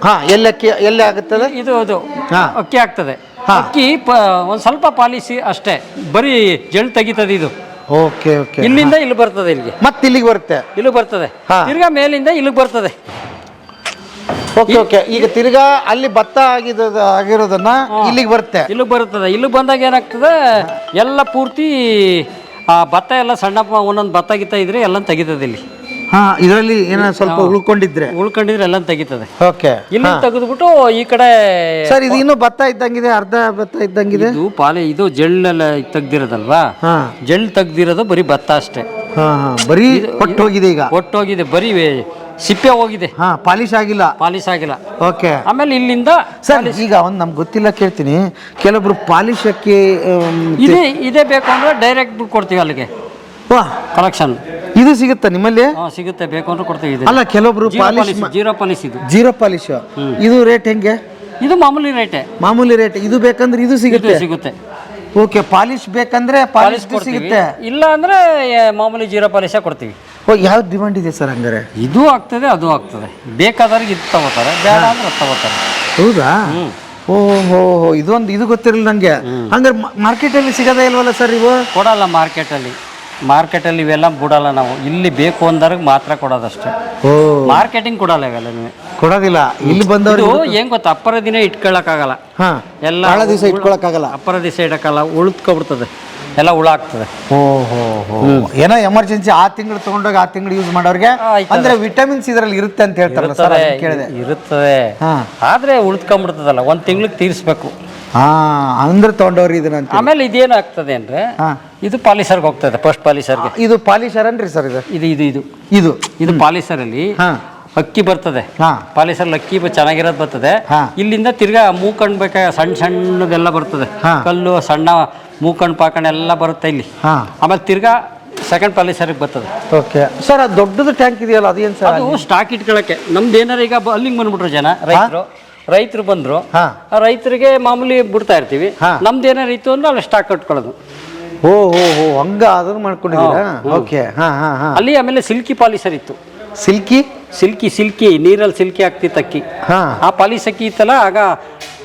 ಹಾ ಎಲ್ಲಿ ಅಕ್ಕಿ ಎಲ್ಲಿ ಆಗುತ್ತದೆ? ಇದು ಅದು. ಹಾಂ. ಅಕ್ಕಿ ಆಗ್ತದೆ. ಅಕ್ಕಿ ಪ ಒಂದು ಸ್ವಲ್ಪ ಪಾಲಿಸಿ ಅಷ್ಟೇ. ಬರೀ ಜಳ್ ತೆಗಿತದೆ ಇದು. Okay okay. ಇಲ್ಲಿಂದ ಇಲ್ಲಿ ಬರ್ತದೆ ಇಲ್ಲಿಗೆ. ಮತ್ತೆ ಇಲ್ಲಿಗೆ ಬರುತ್ತೆ? ಇಲ್ಲಿಗೆ ಬರ್ತದೆ. ಹಾ. ತಿರ್ಗಾ ಮೇಲಿಂದ ಇಲ್ಲಿಗೆ ಬರ್ತದೆ. Okay okay. ಈಗ ತಿರ್ಗಾ ಅಲ್ಲಿ ಭತ್ತ ಆಗಿದ ಆಗಿರೋದನ್ನ ಇಲ್ಲಿಗೆ ಬರುತ್ತೆ? ಇಲ್ಲಿಗೆ ಬರ್ತದೆ. ಇಲ್ಲಿಗೆ ಬಂದಾಗ ಏನಾಗ್ತದೆ? ಎಲ್ಲ ಪೂರ್ತಿ ಆ ಭತ್ತ ಎಲ್ಲ ಸಣ್ಣ ಪ- ಒಂದೊಂದು ಭತ್ತ ಗಿತ್ತ ಇದ್ರೆ ಎಲ್ಲ ತೆಗಿತದೆ ಇಲ್ಲಿ. ಹಾ ಇದರಲ್ಲಿ ಏನೋ ಸ್ವಲ್ಪ ಉಳ್ಕೊಂಡಿದ್ರೆ. ಉಳ್ಕೊಂಡಿದ್ರೆ ಎಲ್ಲ ತೆಗಿತದೆ. ಓಕೆ ಇಲ್ಲಿ ತೆಗೆದ್ಬಿಟ್ಟು ಈ ಕಡೆ ಸರ್ ಇದು ಇನ್ನೂ ಭತ್ತ ಇದ್ದಂಗಿದೆ ಅರ್ಧ ಭತ್ತ ಇದ್ದಂಗಿದೆ? ಇದು ಪಾಲೆ ಇದು ಜಳ್ಳೆಲ್ಲ ತೆಗ್ದಿರೋದಲ್ವಾ? ಹಾ. ಜೆಲ್ ತೆಗ್ದಿರೋದು ಬರೀ ಭತ್ತ ಅಷ್ಟೇ. ಹಾ ಹಾ. ಬರೀ ಕೊಟ್ಟು ಹೋಗಿದೆ ಈಗ? ಒಟ್ಟೋಗಿದೆ ಬರೀ ವೇ- ಸಿಪ್ಪೆ ಹೋಗಿದೆ. ಹಾ ಪಾಲಿಶ್ ಆಗಿಲ್ಲ? ಪಾಲಿಶ್ ಆಗಿಲ್ಲ. ಓಕೆ ಆಮೇಲೆ ಇಲ್ಲಿಂದ ಸರ್ ಈಗ ಒಂದು ನಮ್ಗೆ ಗೊತ್ತಿಲ್ಲ ಕೇಳ್ತೀನಿ. ಕೆಲವೊಬ್ರು ಪಾಲಿಶಕ್ಕೆ ಇದೇ ಇದೇ ಬೇಕು ಅಂದ್ರೆ ಡೈರೆಕ್ಟ್ ಕೊಡ್ತೀವಿ ಅಲ್ಲಿಗೆ. ವಾ. ಕಲೆಕ್ಷನ್ ಇದು ಸಿಗುತ್ತಾ ನಿಮ್ಮಲ್ಲಿ? ಹಾ ಸಿಗುತ್ತೆ. ಬೇಕು ಅಂದ್ರೆ ಕೊಡ್ತೀವಿ ಇದು ಅಲ್ಲ ಕೆಲವೊಬ್ರು zero polish polish zero polish ಇದು. Zero polish. ಇದು ರೇಟ್ ಹೆಂಗೆ? ಇದು ಮಾಮೂಲಿ ರೇಟ್ ಮಾಮೂಲಿ ರೇಟ್ ಇದು ಬೇಕಂದ್ರೆ ಇದು ಇದು ಸಿಗುತ್ತೆ. ಸಿಗುತ್ತೆ. ಓಕೆ ಪಾಲಿಶ್ ಬೇಕಂದ್ರೆ ಪಾಲಿಶ್ ಕೊಡ್ತೀವಿ. ಸಿಗುತ್ತೆ. ಇಲ್ಲ ಅಂದ್ರೆ ಏ, ಮಾಮೂಲಿ ಜೀರೋ ಪಾಲಿಶೇ ಕೊಡ್ತೀವಿ. ಓ ಯಾವ ಡಿಮಾಂಡ್ ಇದೆ ಸರ್ ಹಂಗಾರೆ? ಇದು ಆಗ್ತದೆ ಅದು ಆಗ್ತದೆ. ಬೇಕಾದವ್ರಿಗೆ ಇದು ತಗೋತಾರೆ ಬೇಡ ಅಂದ್ರೆ ಅದು ತಗೋತಾರೆ. ಹೌದಾ? ಓಹೋ ಇದೊಂದು ಇದು ಗೊತ್ತಿರಲಿಲ್ಲ ನಂಗೆ. ಹಂಗಾರೆ ಮಾರ್ಕೆಟಲ್ಲಿ ಸಿಗೋದೇ ಇಲ್ವಲ್ಲ ಸರ್ ಇವು? ಕೊಡಲ್ಲ ಮಾರ್ಕೆಟಲ್ಲಿ ಮಾರ್ಕೆಟಲ್ಲಿ ಇವೆಲ್ಲ ಬಿಡಲ್ಲ ನಾವು. ಇಲ್ಲಿ ಬೇಕು ಅಂದಾಗ ಮಾತ್ರ ಕೊಡೋದಷ್ಟೇ. ಓ. ಮಾರ್ಕೆಟಿಂಗ್ ಕೊಡಲ್ಲ ಇವೆಲ್ಲ ನೀವು ಕೊಡೋದಿಲ್ಲ. ಇಲ್ಲಿ ಬಂದವರು ಏನ್ ಗೊತ್ತಾ? ಅಪ್ಪರ ದಿನ ಇಟ್ಕೊಳ್ಳೋಕ್ಕಾಗಲ್ಲ ಹಾ. ಎಲ್ಲ ಭಾಳ ದಿವಸ ಇಟ್ಕೊಳಕ್ಕಾಗಲ್ಲ. ಅಪ್ಪರ ದಿವಸ ಇಡಕಲ್ಲ ಉಳಿದ್ಕೊಬಿಡ್ತದೆ ಎಲ್ಲ ಹುಳ ಆಗ್ತದೆ. ಏನೋ ಎಮರ್ಜೆನ್ಸಿ ಆ ತಿಂಗಳು ತಗೊಂಡಾಗ ಆ ತಿಂಗಳು ಯೂಸ್ ಮಾಡೋರಿಗೆ ಅಂದ್ರೆ ವಿಟಮಿನ್ಸ್ ಇದ್ರಲ್ಲಿ ಇರುತ್ತೆ ಅಂತ ಹೇಳ್ತಾರೆ ಸರ್ ಇರುತ್ತದೆ ಕೇಳಿದೆ. ಇರುತ್ತದೆ. ಹಾ. ಆದ್ರೆ ಉಳಿದ್ಕೊಂಡ್ಬಿಡ್ತದಲ್ಲ ಒಂದ್ ತಿಂಗ್ಳಿಗೆ ತೀರಿಸ್ಬೇಕು. ಹಾ ಅಂದ್ರೆ ತಗೊಂಡವ್ರಿ ಇದನ್ನ ಅಂತ ಆಮೇಲೆ ಇದೇನು ಆಗ್ತದೆ ಅಂದ್ರೆ ಇದು ಪಾಲಿಸರ್ಗೆ ಹೋಗ್ತದೆ ಫಸ್ಟ್ ಪಾಲಿಸರ್ಗೆ ಇದು ಪಾಲಿಶರ್ ಅನ್ರಿ ಸರ್ ಇದು? ಇದು ಇದು ಇದು. ಇದು. ಇದು ಪಾಲಿಸರಲ್ಲಿ ಹಾ. ಅಕ್ಕಿ ಬರ್ತದೆ. ಹಾ. ಪಾಲಿಸರ್ ಅಕ್ಕಿ ಚೆನ್ನಾಗಿರೋದು ಬರ್ತದೆ. ಇಲ್ಲಿಂದ ತಿರ್ಗಾ ಮೂಕಂಡ್ ಬೇಕಾ ಸಣ್ಣ ಸಣ್ಣದೆಲ್ಲ ಬರ್ತದೆ. ಕಲ್ಲು ಸಣ್ಣ ಮೂಕಂಡ್ ಪಾಕಣ್ಣ ಎಲ್ಲ ಬರುತ್ತೆ ಇಲ್ಲಿ. ಆಮೇಲೆ ತಿರ್ಗಾ ಸೆಕೆಂಡ್ ಪಾಲಿಸರ್ಗೆ ಬರ್ತದೆ. ಓಕೆ. ಸರ್ ಅದು ದೊಡ್ಡದು ಟ್ಯಾಂಕ್ ಇದೆಯಲ್ಲ ಅದೇನು ಸರ್ ಅದು ಸ್ಟಾಕ್ ಇಟ್ಕೊಳಕ್ಕೆ. ನಮ್ದು ಏನಾರ ಈಗ ಅಲ್ಲಿಗೆ ಬಂದ್ಬಿಟ್ರು ಜನ ರೈತರು. ರೈತರು ಬಂದ್ರು. ಹಾ. ಆ ರೈತರಿಗೆ ಮಾಮೂಲಿ ಬಿಡ್ತಾ ಇರ್ತೀವಿ. ಹಾ. ನಮ್ದು ಏನಾರು ಇತ್ತು ಅಂದ್ರೆ ಅಲ್ಲಿ ಸ್ಟಾಕ್ ಕಟ್ಕೊಳ್ಳೋದು. ಓ ಓ ಓ ಹಂಗ ಅದನ್ನ ಮಾಡ್ಕೊಂಡಿದ್ದೀರಾ? ಓಕೆ ಹಾ ಹಾ ಹಾ. ಅಲ್ಲಿ ಆಮೇಲೆ ಸಿಲ್ಕಿ ಪಾಲಿಸರ್ ಇತ್ತು. ಸಿಲ್ಕಿ ಸಿಲ್ಕಿ ಸಿಲ್ಕಿ ನೀರಲ್ಲಿ ಸಿಲ್ಕಿ ಆಗ್ತಿತ್ತು ಅಕ್ಕಿ ಹಾ. ಆ ಪಾಲಿಸ್ ಅಕ್ಕಿ ಇತ್ತಲ್ಲ ಆಗ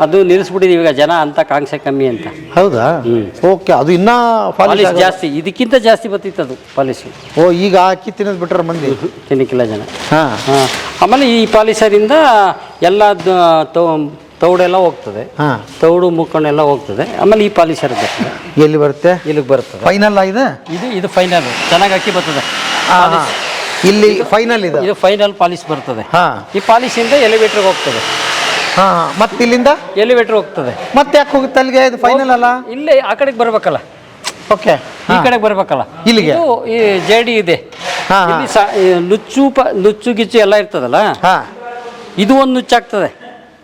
ಅದು ನಿಲ್ಲಿಸ್ಬಿಟ್ಟಿದೀವಿ ಈಗ ಜನ ಅಂತ ಕಾಂಕ್ಷೆ ಕಮ್ಮಿ ಅಂತ. ಹೌದಾ? ಓಕೆ ಅದು ಇನ್ನ ಪಾಲಿಸ್ ಪಾಲಿಶ್ ಜಾಸ್ತಿ ಇದಕ್ಕಿಂತ ಜಾಸ್ತಿ ಬರ್ತಿತ್ತು ಅದು ಪಾಲಿಸ್. ಓ ಈಗ ಅಕ್ಕಿ ತಿನ್ನೋದು ಬಿಟ್ರ ಮಂದಿ? ತಿನ್ನಕ್ಕಿಲ್ಲ ಜನ. ಹಾ. ಹಾ. ಆಮೇಲೆ ಈ ಪಾಲಿಸರಿಂದ ಎಲ್ಲ ದ- ತೌ- ತೌಡೆಲ್ಲ ಹೋಗ್ತದೆ. ಹಾ. ತೌಡು ಮುಕ್ಕಣ್ಣೆಲ್ಲ ಹೋಗ್ತದೆ. ಆಮೇಲೆ ಈ ಪಾಲಿಸರ್ ಬರ್ತದೆ. ಎಲ್ಲಿ ಬರುತ್ತೆ? ಇಲ್ಲಿಗೆ ಬರ್ತದೆ. ಫೈನಲ್ ಆಗಿದೆ ಇದು? ಇದು ಫೈನಲ್ ಚೆನ್ನಾಗಿ ಅಕ್ಕಿ ಬರ್ತದೆ. ಹಾ. ಇಲ್ಲಿ ಫೈನಲ್ ಇದೆ? ಇದು ಫೈನಲ್ ಪಾಲಿಸ್ ಬರ್ತದೆ. ಹಾ. ಈ ಪಾಲಿಸಿಂದ ಎಲಿವೇಟರ್ಗೆ ಹೋಗ್ತದೆ. ಹಾ. ಮತ್ತೆ ಇಲ್ಲಿಂದ? ಎಲಿವೇಟರ್ ಹೋಗ್ತದೆ. ಮತ್ತೆ ಯಾಕೆ ಹೋಗುತ್ತೆ ಅಲ್ಲಿಗೆ? ಇದು ಫೈನಲ್ ಅಲ್ಲ? ಇಲ್ಲೇ ಆ ಕಡೆಗೆ ಬರಬೇಕಲ್ಲ. ಓಕೆ ಈ ಕಡೆಗೆ ಬರಬೇಕಲ್ಲ. ಇಲ್ಲಿಗೆ? ಇದು ಈ ಜೇಡಿ ಇದೆ. ಇಲ್ಲಿ ಸ- ಈ ನುಚ್ಚು ಪ ನುಚ್ಚು ಗಿಚ್ಚು ಎಲ್ಲ ಇರ್ತದಲ್ಲ? ಹಾ. ಇದು ಒಂದು ನುಚ್ಚಾಗ್ತದೆ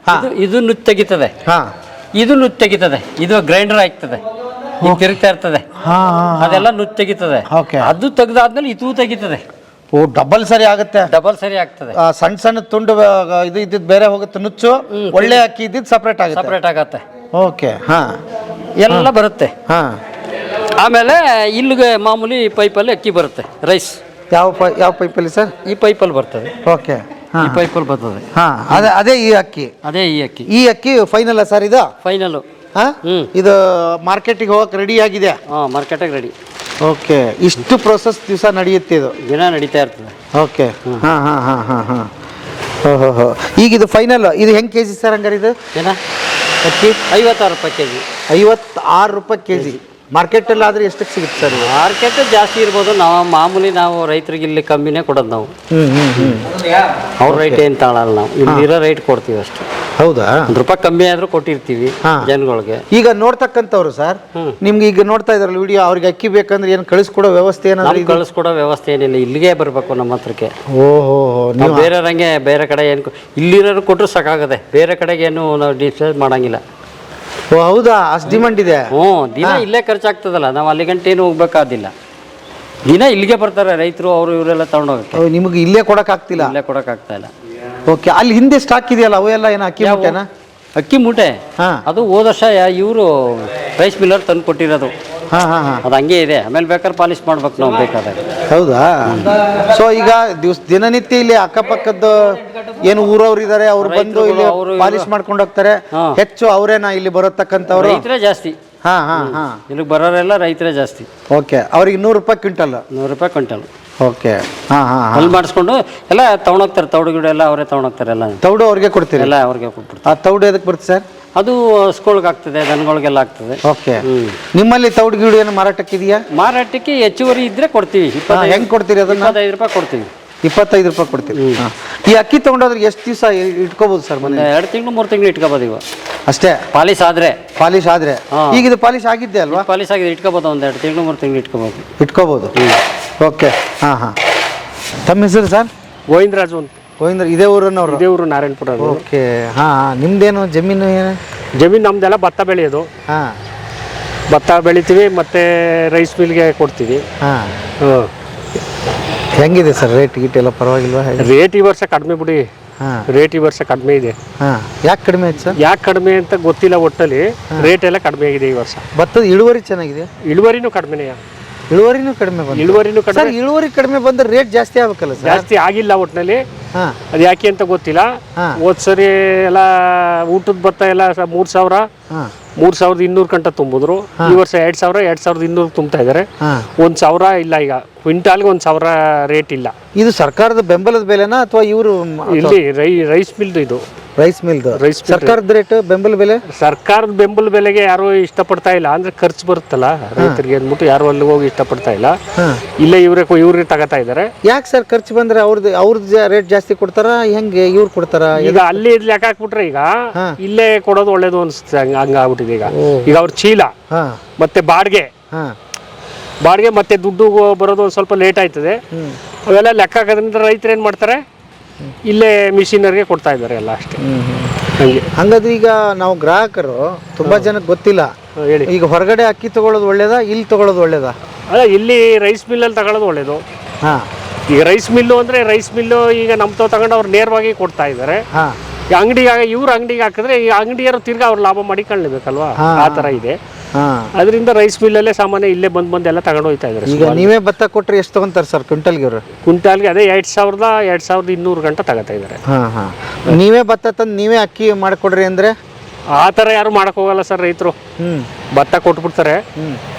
ಹಾ. ಇದು ಇದು ನುಚ್ಚು ತೆಗಿತದೆ. ಹಾ. ಇದು ನುಚ್ಚು ತೆಗಿತದೆ. ಇದು ಗ್ರೈಂಡರ್ ಆಗ್ತದೆ. ತಿರುಗ್ತಾ ಇರ್ತದೆ. ಹಾ ಹಾ. ಅದೆಲ್ಲ ನುಚ್ಚು ತೆಗಿತದೆ. Okay. ಅದು ತೆಗ್ದಾದ್ಮೇಲೆ ಇದು ತೆಗಿತದೆ. ಓ ಡಬಲ್ ಸರಿ ಆಗುತ್ತೆ. ಡಬಲ್ ಸರಿ ಆಗ್ತದೆ. ಆ, ಸಣ್ಣ ಸಣ್ಣ ತುಂಡು ಆ, ಇದು ಇದ್ದಿದ್ದು ಬೇರೆ ಹೋಗುತ್ತೆ ನುಚ್ಚು. ಒಳ್ಳೆ ಅಕ್ಕಿ ಇದ್ದಿದ್ದು ಸಪ್ರೇಟ್ ಆಗುತ್ತೆ. ಸಪ್ರೇಟ್ ಆಗತ್ತೆ. ಓಕೆ ಹಾ. ಎಲ್ಲ ಬರುತ್ತೆ. ಹಾ. ಆಮೇಲೆ ಇಲ್ಲಿಗೆ ಮಾಮೂಲಿ ಪೈಪಲ್ಲಿ ಅಕ್ಕಿ ಬರುತ್ತೆ ರೈಸ್ ಯಾವ ಪೈ ಯಾವ ಪೈಪಲ್ಲಿ ಸರ್? ಈ ಪೈಪಲ್ಲಿ ಬರ್ತದೆ. ಓಕೆ ಹಾ. ಈ ಪೈಪಲ್ಲಿ ಬರ್ತದೆ. ಹಾ ಅದೇ ಅದೇ ಈ ಅಕ್ಕಿ. ಅದೇ ಈ ಅಕ್ಕಿ. ಈ ಅಕ್ಕಿ ಫೈನಲ್ ಸರ್ ಇದು? ಫೈನಲು ಹಾಂ? ಹ್ಮ್. ಇದು ಮಾರ್ಕೆಟಿಗೆ ಹೋಗಕ್ಕೆ ರೆಡಿ ಆಗಿದೆ? ಹಾಂ ಮಾರ್ಕೆಟಿಗೆ ರೆಡಿ ಓಕೆ ಇಷ್ಟು ಪ್ರೊಸೆಸ್ ದಿವಸ ನಡೆಯುತ್ತೆ ಇದು? ದಿನ ನಡೀತಾ ಇರ್ತದೆ. ಓಕೆ ಹಾಂ ಹಾಂ ಹಾಂ ಹಾಂ ಹಾಂ. ಓಹೋ ಹೋ ಈಗ ಇದು ಫೈನಲ್ ಇದು ಹೆಂಗೆ ಕೆ ಜಿ ಸರ್ ಹಂಗಾರೆ ಇದು? ಏನ ಅಕ್ಕಿ ಐವತ್ತಾರು ರೂಪಾಯಿ ಕೆ ಜಿ ಐವತ್ತಾರು ರೂಪಾಯಿ ಕೆ ಜಿ ಮಾರ್ಕೆಟಲ್ಲಿ ಆದರೆ ಎಷ್ಟಕ್ಕೆ ಸಿಗುತ್ತೆ ಸರ್ ಮಾರ್ಕೆಟ್ ಜಾಸ್ತಿ ಇರ್ಬೋದು. ನಾವು ಮಾಮೂಲಿ ನಾವು ರೈತರಿಗೆ ಇಲ್ಲಿ ಕಮ್ಮಿನೇ ಕೊಡೋದು ನಾವು. ಅವ್ರ ರೈಟ್ ಏನು ತಾಳಲ್ಲ ನಾವು. ಇಲ್ಲಿರೋ ರೈಟ್ ಕೊಡ್ತೀವಿ ಅಷ್ಟು. ಹೌದಾ? ಒಂದು ರೂಪಾಯಿ ಕಮ್ಮಿ ಆದ್ರೂ ಕೊಟ್ಟಿರ್ತೀವಿ ಹಾ. ಜನಗಳಿಗೆ. ಈಗ ನೋಡ್ತಕ್ಕಂಥವ್ರು ಸರ್. ನಿಮ್ಗೆ ಈಗ ನೋಡ್ತಾ ಇದ್ರಲ್ಲ ವಿಡಿಯೋ ಅವ್ರಿಗೆ ಅಕ್ಕಿ ಬೇಕಂದ್ರೆ ಏನು ಕಳಿಸ್ಕೊಡೋ ವ್ಯವಸ್ಥೆ ಏನಾದ್ರು ನಮ್ಗೆ ಕಳಿಸ್ಕೊಡೋ ವ್ಯವಸ್ಥೆ ಏನಿಲ್ಲ. ಇಲ್ಲಿಗೆ ಬರಬೇಕು ನಮ್ಮ ಹತ್ರಕ್ಕೆ. ಓಹೋ ನಾವು ಬೇರೆಯವ್ರಂಗೆ ಬೇರೆ ಕಡೆ ಏನು ಇಲ್ಲಿರೋರು ಕೊಟ್ಟರು ಸಾಕಾಗದೆ. ಬೇರೆ ಕಡೆಗೆ ಏನು ನಾವು ಡಿಸ್ಚಾರ್ಜ್ ಮಾಡಂಗಿಲ್ಲ. ಓ ಹೌದಾ? ಅಷ್ಟು ಡಿಮಾಂಡ್ ಇದೆ? ಹ್ಞೂ ದಿನ ಇಲ್ಲೇ ಖರ್ಚಾಗ್ತದಲ್ಲ ನಾವು ಅಲ್ಲಿ ಗಂಟೆ ಏನು ಹೋಗ್ಬೇಕಾದಿಲ್ಲ. ದಿನ ಇಲ್ಲಿಗೆ ಬರ್ತಾರೆ ರೈತರು ಅವರು ಇವರೆಲ್ಲ ತಗೊಂಡೋಗಕ್ಕೆ. ಓ, ನಿಮಗೆ ಇಲ್ಲೇ ಕೊಡೋಕ್ಕಾಗ್ತಿಲ್ಲ? ಇಲ್ಲೇ ಕೊಡೋಕ್ಕಾಗ್ತಾ ಇಲ್ಲ. ಓಕೆ ಅಲ್ಲಿ ಹಿಂದೆ ಸ್ಟಾಕ್ ಇದೆಯಲ್ಲ ಅವು ಎಲ್ಲ ಏನು ಅಕ್ಕಿ? ಮೂಟೆನಾ? ಅಕ್ಕಿ ಮೂಟೆ. ಹಾಂ. ಅದು ಹೋದ ವರ್ಷ ಇವರು ರೈಸ್ ಮಿಲ್ಲರ್ ತಂದು ಕೊಟ್ಟಿರೋದು ಹಾಂ ಹಾಂ ಹಾಂ. ಅದು ಹಂಗೆ ಇದೆ. ಆಮೇಲೆ ಬೇಕಾದ್ರೆ ಪಾಲಿಶ್ ಮಾಡ್ಬೇಕು ನಾವು ಬೇಕಾದ್ರೆ ಹೌದಾ? ಸೊ ಈಗ ದಿವ್ಸ ದಿನನಿತ್ಯ ಇಲ್ಲಿ ಅಕ್ಕಪಕ್ಕದ ಏನು ಊರವ್ರು ಇದ್ದಾರೆ ಅವ್ರು ಬಂದು ಇಲ್ಲಿ ಅವ್ರು ಇವ್ರು. ಪಾಲಿಶ್ ಮಾಡ್ಕೊಂಡು ಹೋಗ್ತಾರೆ. ಹಾ. ಹೆಚ್ಚು ಅವರೇನಾ ಇಲ್ಲಿ ಬರತಕ್ಕಂಥವ್ರು? ರೈತರೇ ಜಾಸ್ತಿ. ಹಾ ಹಾ ಹಾ. ಇಲ್ಲಿಗೆ ಬರೋರೆಲ್ಲ ರೈತರೇ ಜಾಸ್ತಿ. ಓಕೆ. ಅವ್ರಿಗೆ ನೂರು ರೂಪಾಯಿ ಕ್ವಿಂಟಲ್. ನೂರು ರೂಪಾಯಿ ಕ್ವಿಂಟಲ್. ಓಕೆ. ಹಾ ಹಾ ಹಾ. ಅಲ್ಲಿ ಮಾಡಿಸ್ಕೊಂಡು ಎಲ್ಲ ತಗೊಂಡೋಗ್ತಾರೆ. ತೌಡು ಗಿಡ ಎಲ್ಲ ಅವರೇ ತಗೊಂಡೋಗ್ತಾರೆ ಎಲ್ಲ. ತೌಡು ಅವ್ರಿಗೆ ಕೊಡ್ತೀರಿ? ಎಲ್ಲ ಅವ್ರಿಗೆ ಕೊಟ್ಬಿಡ್ತಾರೆ. ಆ ತೌಡು ಎದಕ್ಕೆ ಬರುತ್ತೆ ಸರ್? ಅದು ಹಸ್ಕೊಳ್ಗೆ ಆಗ್ತದೆ ದನಗಳಿಗೆಲ್ಲ ಆಗ್ತದೆ. ಓಕೆ. ನಿಮ್ಮಲ್ಲಿ ತೌಡು ಗೀಡು ಏನು ಮಾರಾಟಕ್ಕಿದೆಯಾ? ಮಾರಾಟಕ್ಕೆ ಹೆಚ್ಚುವರಿ ಇದ್ರೆ ಕೊಡ್ತೀವಿ. ಹೆಂಗೆ ಇಪ್ಪತ್ತೈದು ಹೆಂಗ್ ಕೊಡ್ತೀರಿ ಅದನ್ನ? ಇಪ್ಪತ್ತೈದು ರೂಪಾಯಿ ಕೊಡ್ತೀವಿ. ಇಪ್ಪತ್ತೈದು ರೂಪಾಯಿ ಕೊಡ್ತೀವಿ ಹಾ. ಈ ಅಕ್ಕಿ ತಗೊಂಡೋದ್ರೆ ಎಷ್ಟು ದಿವಸ ಇಟ್ಕೋಬೋದು ಸರ್ ಮನೆ ಎರಡು ತಿಂಗಳು ಮೂರು ತಿಂಗಳು ಇಟ್ಕೋಬೋದು ಇವಾಗ. ಅಷ್ಟೇ? ಪಾಲಿಶ್ ಆದ್ರೆ. ಪಾಲಿಶ್ ಆದ್ರೆ? ಹಾ. ಈಗ ಇದು ಪಾಲಿಶ್ ಆಗಿದ್ದೆ ಅಲ್ವಾ? ಪಾಲಿಸ್ ಆಗಿದೆ ಇಟ್ಕೋಬೋದು ಒಂದು ಎರಡು ತಿಂಗಳು ಮೂರು ತಿಂಗಳು ಇಟ್ಕೋಬೋದು. ಇಟ್ಕೋಬೋದು. ಓಕೆ ಹಾಂ ಹಾಂ. ತಮ್ಮ ಹೆಸರು ಸರ್? ಗೋವಿಂದರಾಜು ಅಂತ. ಗೋವಿಂದ್ರ ಇದೇ ಊರನ್ನವರು ದೇವರು ನಾರಾಯಣಪುರ ಅದು. ಓಕೆ. ಹಾ ಹಾಂ ನಿಮ್ದೇನು ಜಮೀನು ಏನು? ಜಮೀನು ನಮ್ದೆಲ್ಲ ಭತ್ತ ಬೆಳೆಯೋದು. ಹಾಂ. ಭತ್ತ ಬೆಳಿತೀವಿ ಮತ್ತೆ ರೈಸ್ ಮಿಲ್ಗೆ ಕೊಡ್ತೀವಿ. ಹಾ. ಹೆಂಗಿದೆ ಸರ್ ರೇಟ್ ಗೀಟ್ ಎಲ್ಲ ಪರವಾಗಿಲ್ವಾ? ಹೇಗೆ? ರೇಟ್ ಈ ವರ್ಷ ಕಡಿಮೆ ಬಿಡಿ. ಹಾಂ. ರೇಟ್ ಈ ವರ್ಷ ಕಡಿಮೆ ಇದೆ. ಹಾಂ. ಯಾಕೆ ಕಡಿಮೆ ಆಯ್ತು ಸರ್? ಯಾಕೆ ಕಡಿಮೆ ಅಂತ ಗೊತ್ತಿಲ್ಲ ಒಟ್ಟಲ್ಲಿ. ರೇಟ್ ಎಲ್ಲ ಕಡಿಮೆ ಆಗಿದೆ ಈ ವರ್ಷ. ಭತ್ತದ ಇಳುವರಿ ಚೆನ್ನಾಗಿದೆ ಇಳುವರಿನೂ ಕಡಿಮೆನೇ. ಇಳುವರಿನೂ ಕಡಿಮೆ ಬಂದು ಇಳುವರಿನೂ ಸರ್ ಕಡಿಮೆ ಇಳುವರಿ ಕಡಿಮೆ ಬಂದ್ರೆ ರೇಟ್ ಜಾಸ್ತಿ ಆಗ್ಬೇಕಲ್ಲ ಸರ್? ಜಾಸ್ತಿ ಆಗಿಲ್ಲ ಒಟ್ಟಿನಲ್ಲಿ ಅದು ಯಾಕೆ ಅಂತ ಗೊತ್ತಿಲ್ಲ. ಹೋದ್ ಸರಿ ಎಲ್ಲ ಊಟದ ಭತ್ತ ಎಲ್ಲ ಸ- ಮೂರ್ ಸಾವಿರ ಮೂರ್ ಸಾವಿರದ ಇನ್ನೂರು ಗಂಟ ತುಂಬಿದ್ರು. ಈ ವರ್ಷ ಎರಡ್ ಸಾವಿರ ಎರಡ್ ಸಾವಿರದ ಇನ್ನೂರು ತುಂಬ್ತಾ ಇದಾರೆ. ಒಂದ್ ಸಾವಿರ ಇಲ್ಲ ಈಗ. ಕ್ವಿಂಟಾಲ್ಗೆ ಒಂದ್ ಸಾವಿರ ರೇಟ್ ಇಲ್ಲ. ಇದು ಸರ್ಕಾರದ ಬೆಂಬಲದ ಬೆಲೆನಾ ಅಥವಾ ಇವರು ಇಲ್ಲಿ ರೈ ರೈಸ್ ಮಿಲ್ ಇದು. ರೈಸ್ ಮಿಲ್ದು ರೈಸ್ ಸರ್ಕಾರದ ರೇಟ್ ಬೆಂಬಲ ಬೆಲೆ? ಸರ್ಕಾರದ ಬೆಂಬಲ ಬೆಲೆಗೆ ಯಾರು ಇಷ್ಟಪಡ್ತಾ ಇಲ್ಲ. ಅಂದ್ರೆ ಖರ್ಚು ಬರುತ್ತಲ್ಲ ರೈತರಿಗೆ ಅಂದ್ಬಿಟ್ಟು ಯಾರು ಅಲ್ಲಿ ಹೋಗಿ ಇಷ್ಟಪಡ್ತಾ ಇಲ್ಲ. ಇಲ್ಲೇ ಇವ್ರೆ ಇವ್ರಿಗೆ ತಗೋತಾ ಇದ್ದಾರೆ. ಯಾಕೆ ಸರ್ ಖರ್ಚು ಬಂದ್ರೆ ಅವ್ರದ್ದು ಅವ್ರದ್ದು ರೇಟ್ ಜಾಸ್ತಿ ಕೊಡ್ತಾರ? ಹೆಂಗೆ ಇವ್ರು ಕೊಡ್ತಾರ? ಈಗ ಅಲ್ಲಿ ಇದ್ ಯಾಕೆ ಹಾಕ್ಬಿಟ್ರೆ ಈಗ ಇಲ್ಲೇ ಕೊಡೋದು ಒಳ್ಳೇದು ಅನ್ಸುತ್ತೆ ಹಂಗ ಹಂಗ ಆಗ್ಬಿಟ್ಟಿದೆ ಈಗ. ಈಗ ಅವ್ರ ಚೀಲ ಮತ್ತೆ ಬಾಡಿಗೆ. ಬಾಡಿಗೆ ಮತ್ತೆ ದುಡ್ಡು ಬರೋದು ಒಂದು ಸ್ವಲ್ಪ ಲೇಟ್ ಆಯ್ತದೆ. ಅವೆಲ್ಲ ಲೆಕ್ಕ ಹಾಕೋದ್ರಿಂದ ರೈತರು ಏನು ಮಾಡ್ತಾರೆ? ಇಲ್ಲೇ ಮಿಷಿನರಿಗೆ ಕೊಡ್ತಾ ಇದ್ದಾರೆ ಎಲ್ಲ ಅಷ್ಟೇ. ಹಂಗೆ. ಹಂಗಾದ್ರೆ ಈಗ ನಾವು ಗ್ರಾಹಕರು ತುಂಬಾ ಜನಕ್ಕೆ ಗೊತ್ತಿಲ್ಲ. ಹೇಳಿ. ಈಗ ಹೊರಗಡೆ ಅಕ್ಕಿ ತಗೊಳ್ಳೋದು ಒಳ್ಳೇದಾ ಇಲ್ಲಿ ತಗೊಳ್ಳೋದು ಒಳ್ಳೇದಾ? ಅಲ್ಲ ಇಲ್ಲಿ ರೈಸ್ ಮಿಲ್ಲಲ್ಲಿ ತಗೊಳ್ಳೋದು ಒಳ್ಳೇದು. ಹಾ. ಈಗ ರೈಸ್ ಮಿಲ್ಲು ಅಂದರೆ ರೈಸ್ ಮಿಲ್ಲು ಈಗ ನಮ್ಮ ತಾವು ತಗೊಂಡು ಅವ್ರು ನೇರವಾಗಿ ಕೊಡ್ತಾ ಇದ್ದಾರೆ. ಹಾ. ಅಂಗಡಿಗೆ ಇವ್ರ ಅಂಗಡಿಗೆ ಹಾಕಿದ್ರೆ ಈ ಅಂಗಡಿಯವರು ತಿರ್ಗಾ ಅವ್ರು ಲಾಭ ಮಾಡಿಕೊಳ್ಳಬೇಕಲ್ವಾ ಆ ಥರ ಇದೆ. ಅದರಿಂದ ರೈಸ್ ಮಿಲ್ಲಲ್ಲೇ ಸಾಮಾನ್ಯ ಇಲ್ಲೇ ಬಂದು ಬಂದು ಎಲ್ಲ ತಗೊಂಡು ಹೋಗ್ತಾ ಇದ್ದಾರೆ ಈಗ ನೀವೇ ಭತ್ತ ಕೊಟ್ಟರೆ ಎಷ್ಟು ತಗೊಂತಾರೆ ಸರ್ ಕ್ವಿಂಟಲ್ಗೆ ಇವ್ರು? ಕ್ವಿಂಟಾಲ್ಗೆ ಅದೇ ಎರಡು ಸಾವಿರದ ಎರಡು ಸಾವಿರದ ಇನ್ನೂರು ಗಂಟೆ ತಗೋತಾ ಇದ್ದಾರೆ ಹಾಂ ಹಾಂ. ನೀವೇ ಭತ್ತ ತಂದು ನೀವೇ ಅಕ್ಕಿ ಮಾಡಿಕೊಡ್ರಿ ಅಂದ್ರೆ? ಆ ಥರ ಯಾರು ಮಾಡಕ್ ಹೋಗಲ್ಲ ಸರ್ ರೈತರು. ಹ್ಞೂ ಭತ್ತ ಕೊಟ್ಬಿಡ್ತಾರೆ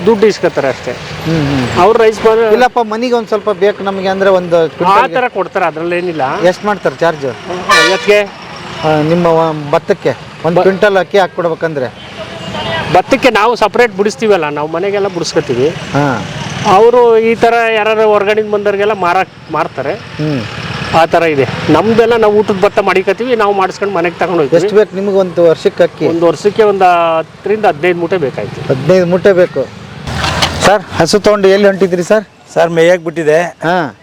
ದುಡ್ಡು ಇಸ್ಕೊತಾರೆ ಅಷ್ಟೇ. ಅವ್ರು ರೈಸ್ ಇಲ್ಲಪ್ಪ ಮನಿಗೆ ಒಂದು ಸ್ವಲ್ಪ ಬೇಕು ನಮಗೆ ಅಂದ್ರೆ ಒಂದು ಆ ಥರ ಕೊಡ್ತಾರೆ ಅದ್ರಲ್ಲೇನಿಲ್ಲ. ಎಷ್ಟು ಮಾಡ್ತಾರೆ ಚಾರ್ಜ್ ಎತ್ತಿಗೆ ನಿಮ್ಮ ಭತ್ತಕ್ಕೆ. ಒಂದು ಕ್ವಿಂಟಲ್ ಅಕ್ಕಿ ಹಾಕ್ಕೊಡ್ಬೇಕಂದ್ರೆ. ಭತ್ತಕ್ಕೆ ನಾವು ಸಪ್ರೇಟ್ ಬಿಡಿಸ್ತೀವಲ್ಲ ನಾವು ಮನೆಗೆಲ್ಲ ಬಿಡಿಸ್ಕೊತೀವಿ. ಹಾ. ಅವರು ಈ ಥರ ಯಾರು ಹೊರ್ಗಡೆಯಿಂದ ಬಂದವ್ರಿಗೆಲ್ಲ ಮಾರಕ್ ಮಾರ್ತಾರೆ. ಹ್ಮ್. ಆ ಥರ ಇದೆ. ನಮ್ದೆಲ್ಲ ನಾವು ಊಟದ ಭತ್ತ ಮಾಡಿಕತ್ತೀವಿ ನಾವು ಮಾಡಿಸ್ಕೊಂಡು ಮನೆಗೆ ತಗೊಂಡು ಹೋಗ್ತೀವಿ. ಎಷ್ಟು ಬೇಕು ನಿಮ್ಗೆ ಒಂದು ವರ್ಷಕ್ಕೆ ಅಕ್ಕಿ? ಒಂದು ವರ್ಷಕ್ಕೆ ಒಂದು ಹತ್ತರಿಂದ ಹದಿನೈದು ಮೂಟೆ ಬೇಕಾಯ್ತು. ಹದಿನೈದು ಮೂಟೆ ಬೇಕು. ಸರ್ ಹಸು ತೊಗೊಂಡು ಎಲ್ಲಿ ಹೊಂಟಿದ್ರಿ ಸರ್? ಸರ್ ಮೇಯಕ್ಕೆ ಬಿಟ್ಟಿದೆ. ಹಾ.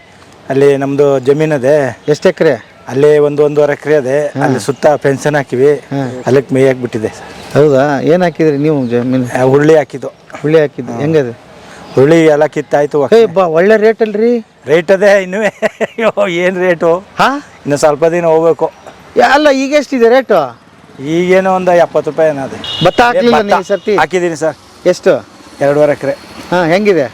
ಅಲ್ಲಿ ನಮ್ಮದು ಜಮೀನದೆ. ಎಷ್ಟು ಎಕರೆ? ಅಲ್ಲಿ ಒಂದು ಒಂದೂವರೆ ಎಕರೆ ಅದೇ. ಅಲ್ಲಿ ಸುತ್ತ ಫೆನ್ಸನ್ ಹಾಕಿವಿ. ಅಲ್ಲಿಗೆ ಮೇಯ್ ಹಾಕ್ಬಿಟ್ಟಿದೆ. ಹೌದಾ? ಏನು ಹಾಕಿದ್ರಿ ನೀವು ಜಮೀನು ಆ, ಹುರುಳಿ ಹಾಕಿದ್ದು. ಹುಳಿ ಹಾಕಿದ್ದು. ಹೆಂಗದು? ಹುರುಳಿ ಎಲ್ಲ ಕಿತ್ತಾಯ್ತು ಏ ಬಾ ಒಳ್ಳೆ ರೇಟ್ ಅಲ್ರಿ? ರೇಟ್ ಅದೇ ಇನ್ನು ಏನು ರೇಟು ಹಾ? ಇನ್ನು ಸ್ವಲ್ಪ ದಿನ ಹೋಗ್ಬೇಕು. ಯಾ- ಅಲ್ಲ ಈಗ ಎಷ್ಟಿದೆ ರೇಟು ಈಗೇನೋ ಒಂದು ಎಪ್ಪತ್ತು ರೂಪಾಯಿ ಏನಾದೆ ಭತ್ತ ಹಾಕ್ಲಿಲ್ಲ ನೀವು ಈ ಸರ್ತಿ? ಹಾಕಿದ್ದೀನಿ ಸರ್. ಎಷ್ಟು? ಎರಡೂವರೆ ಎಕರೆ. ಹಾ ಹೆಂಗಿದೆ?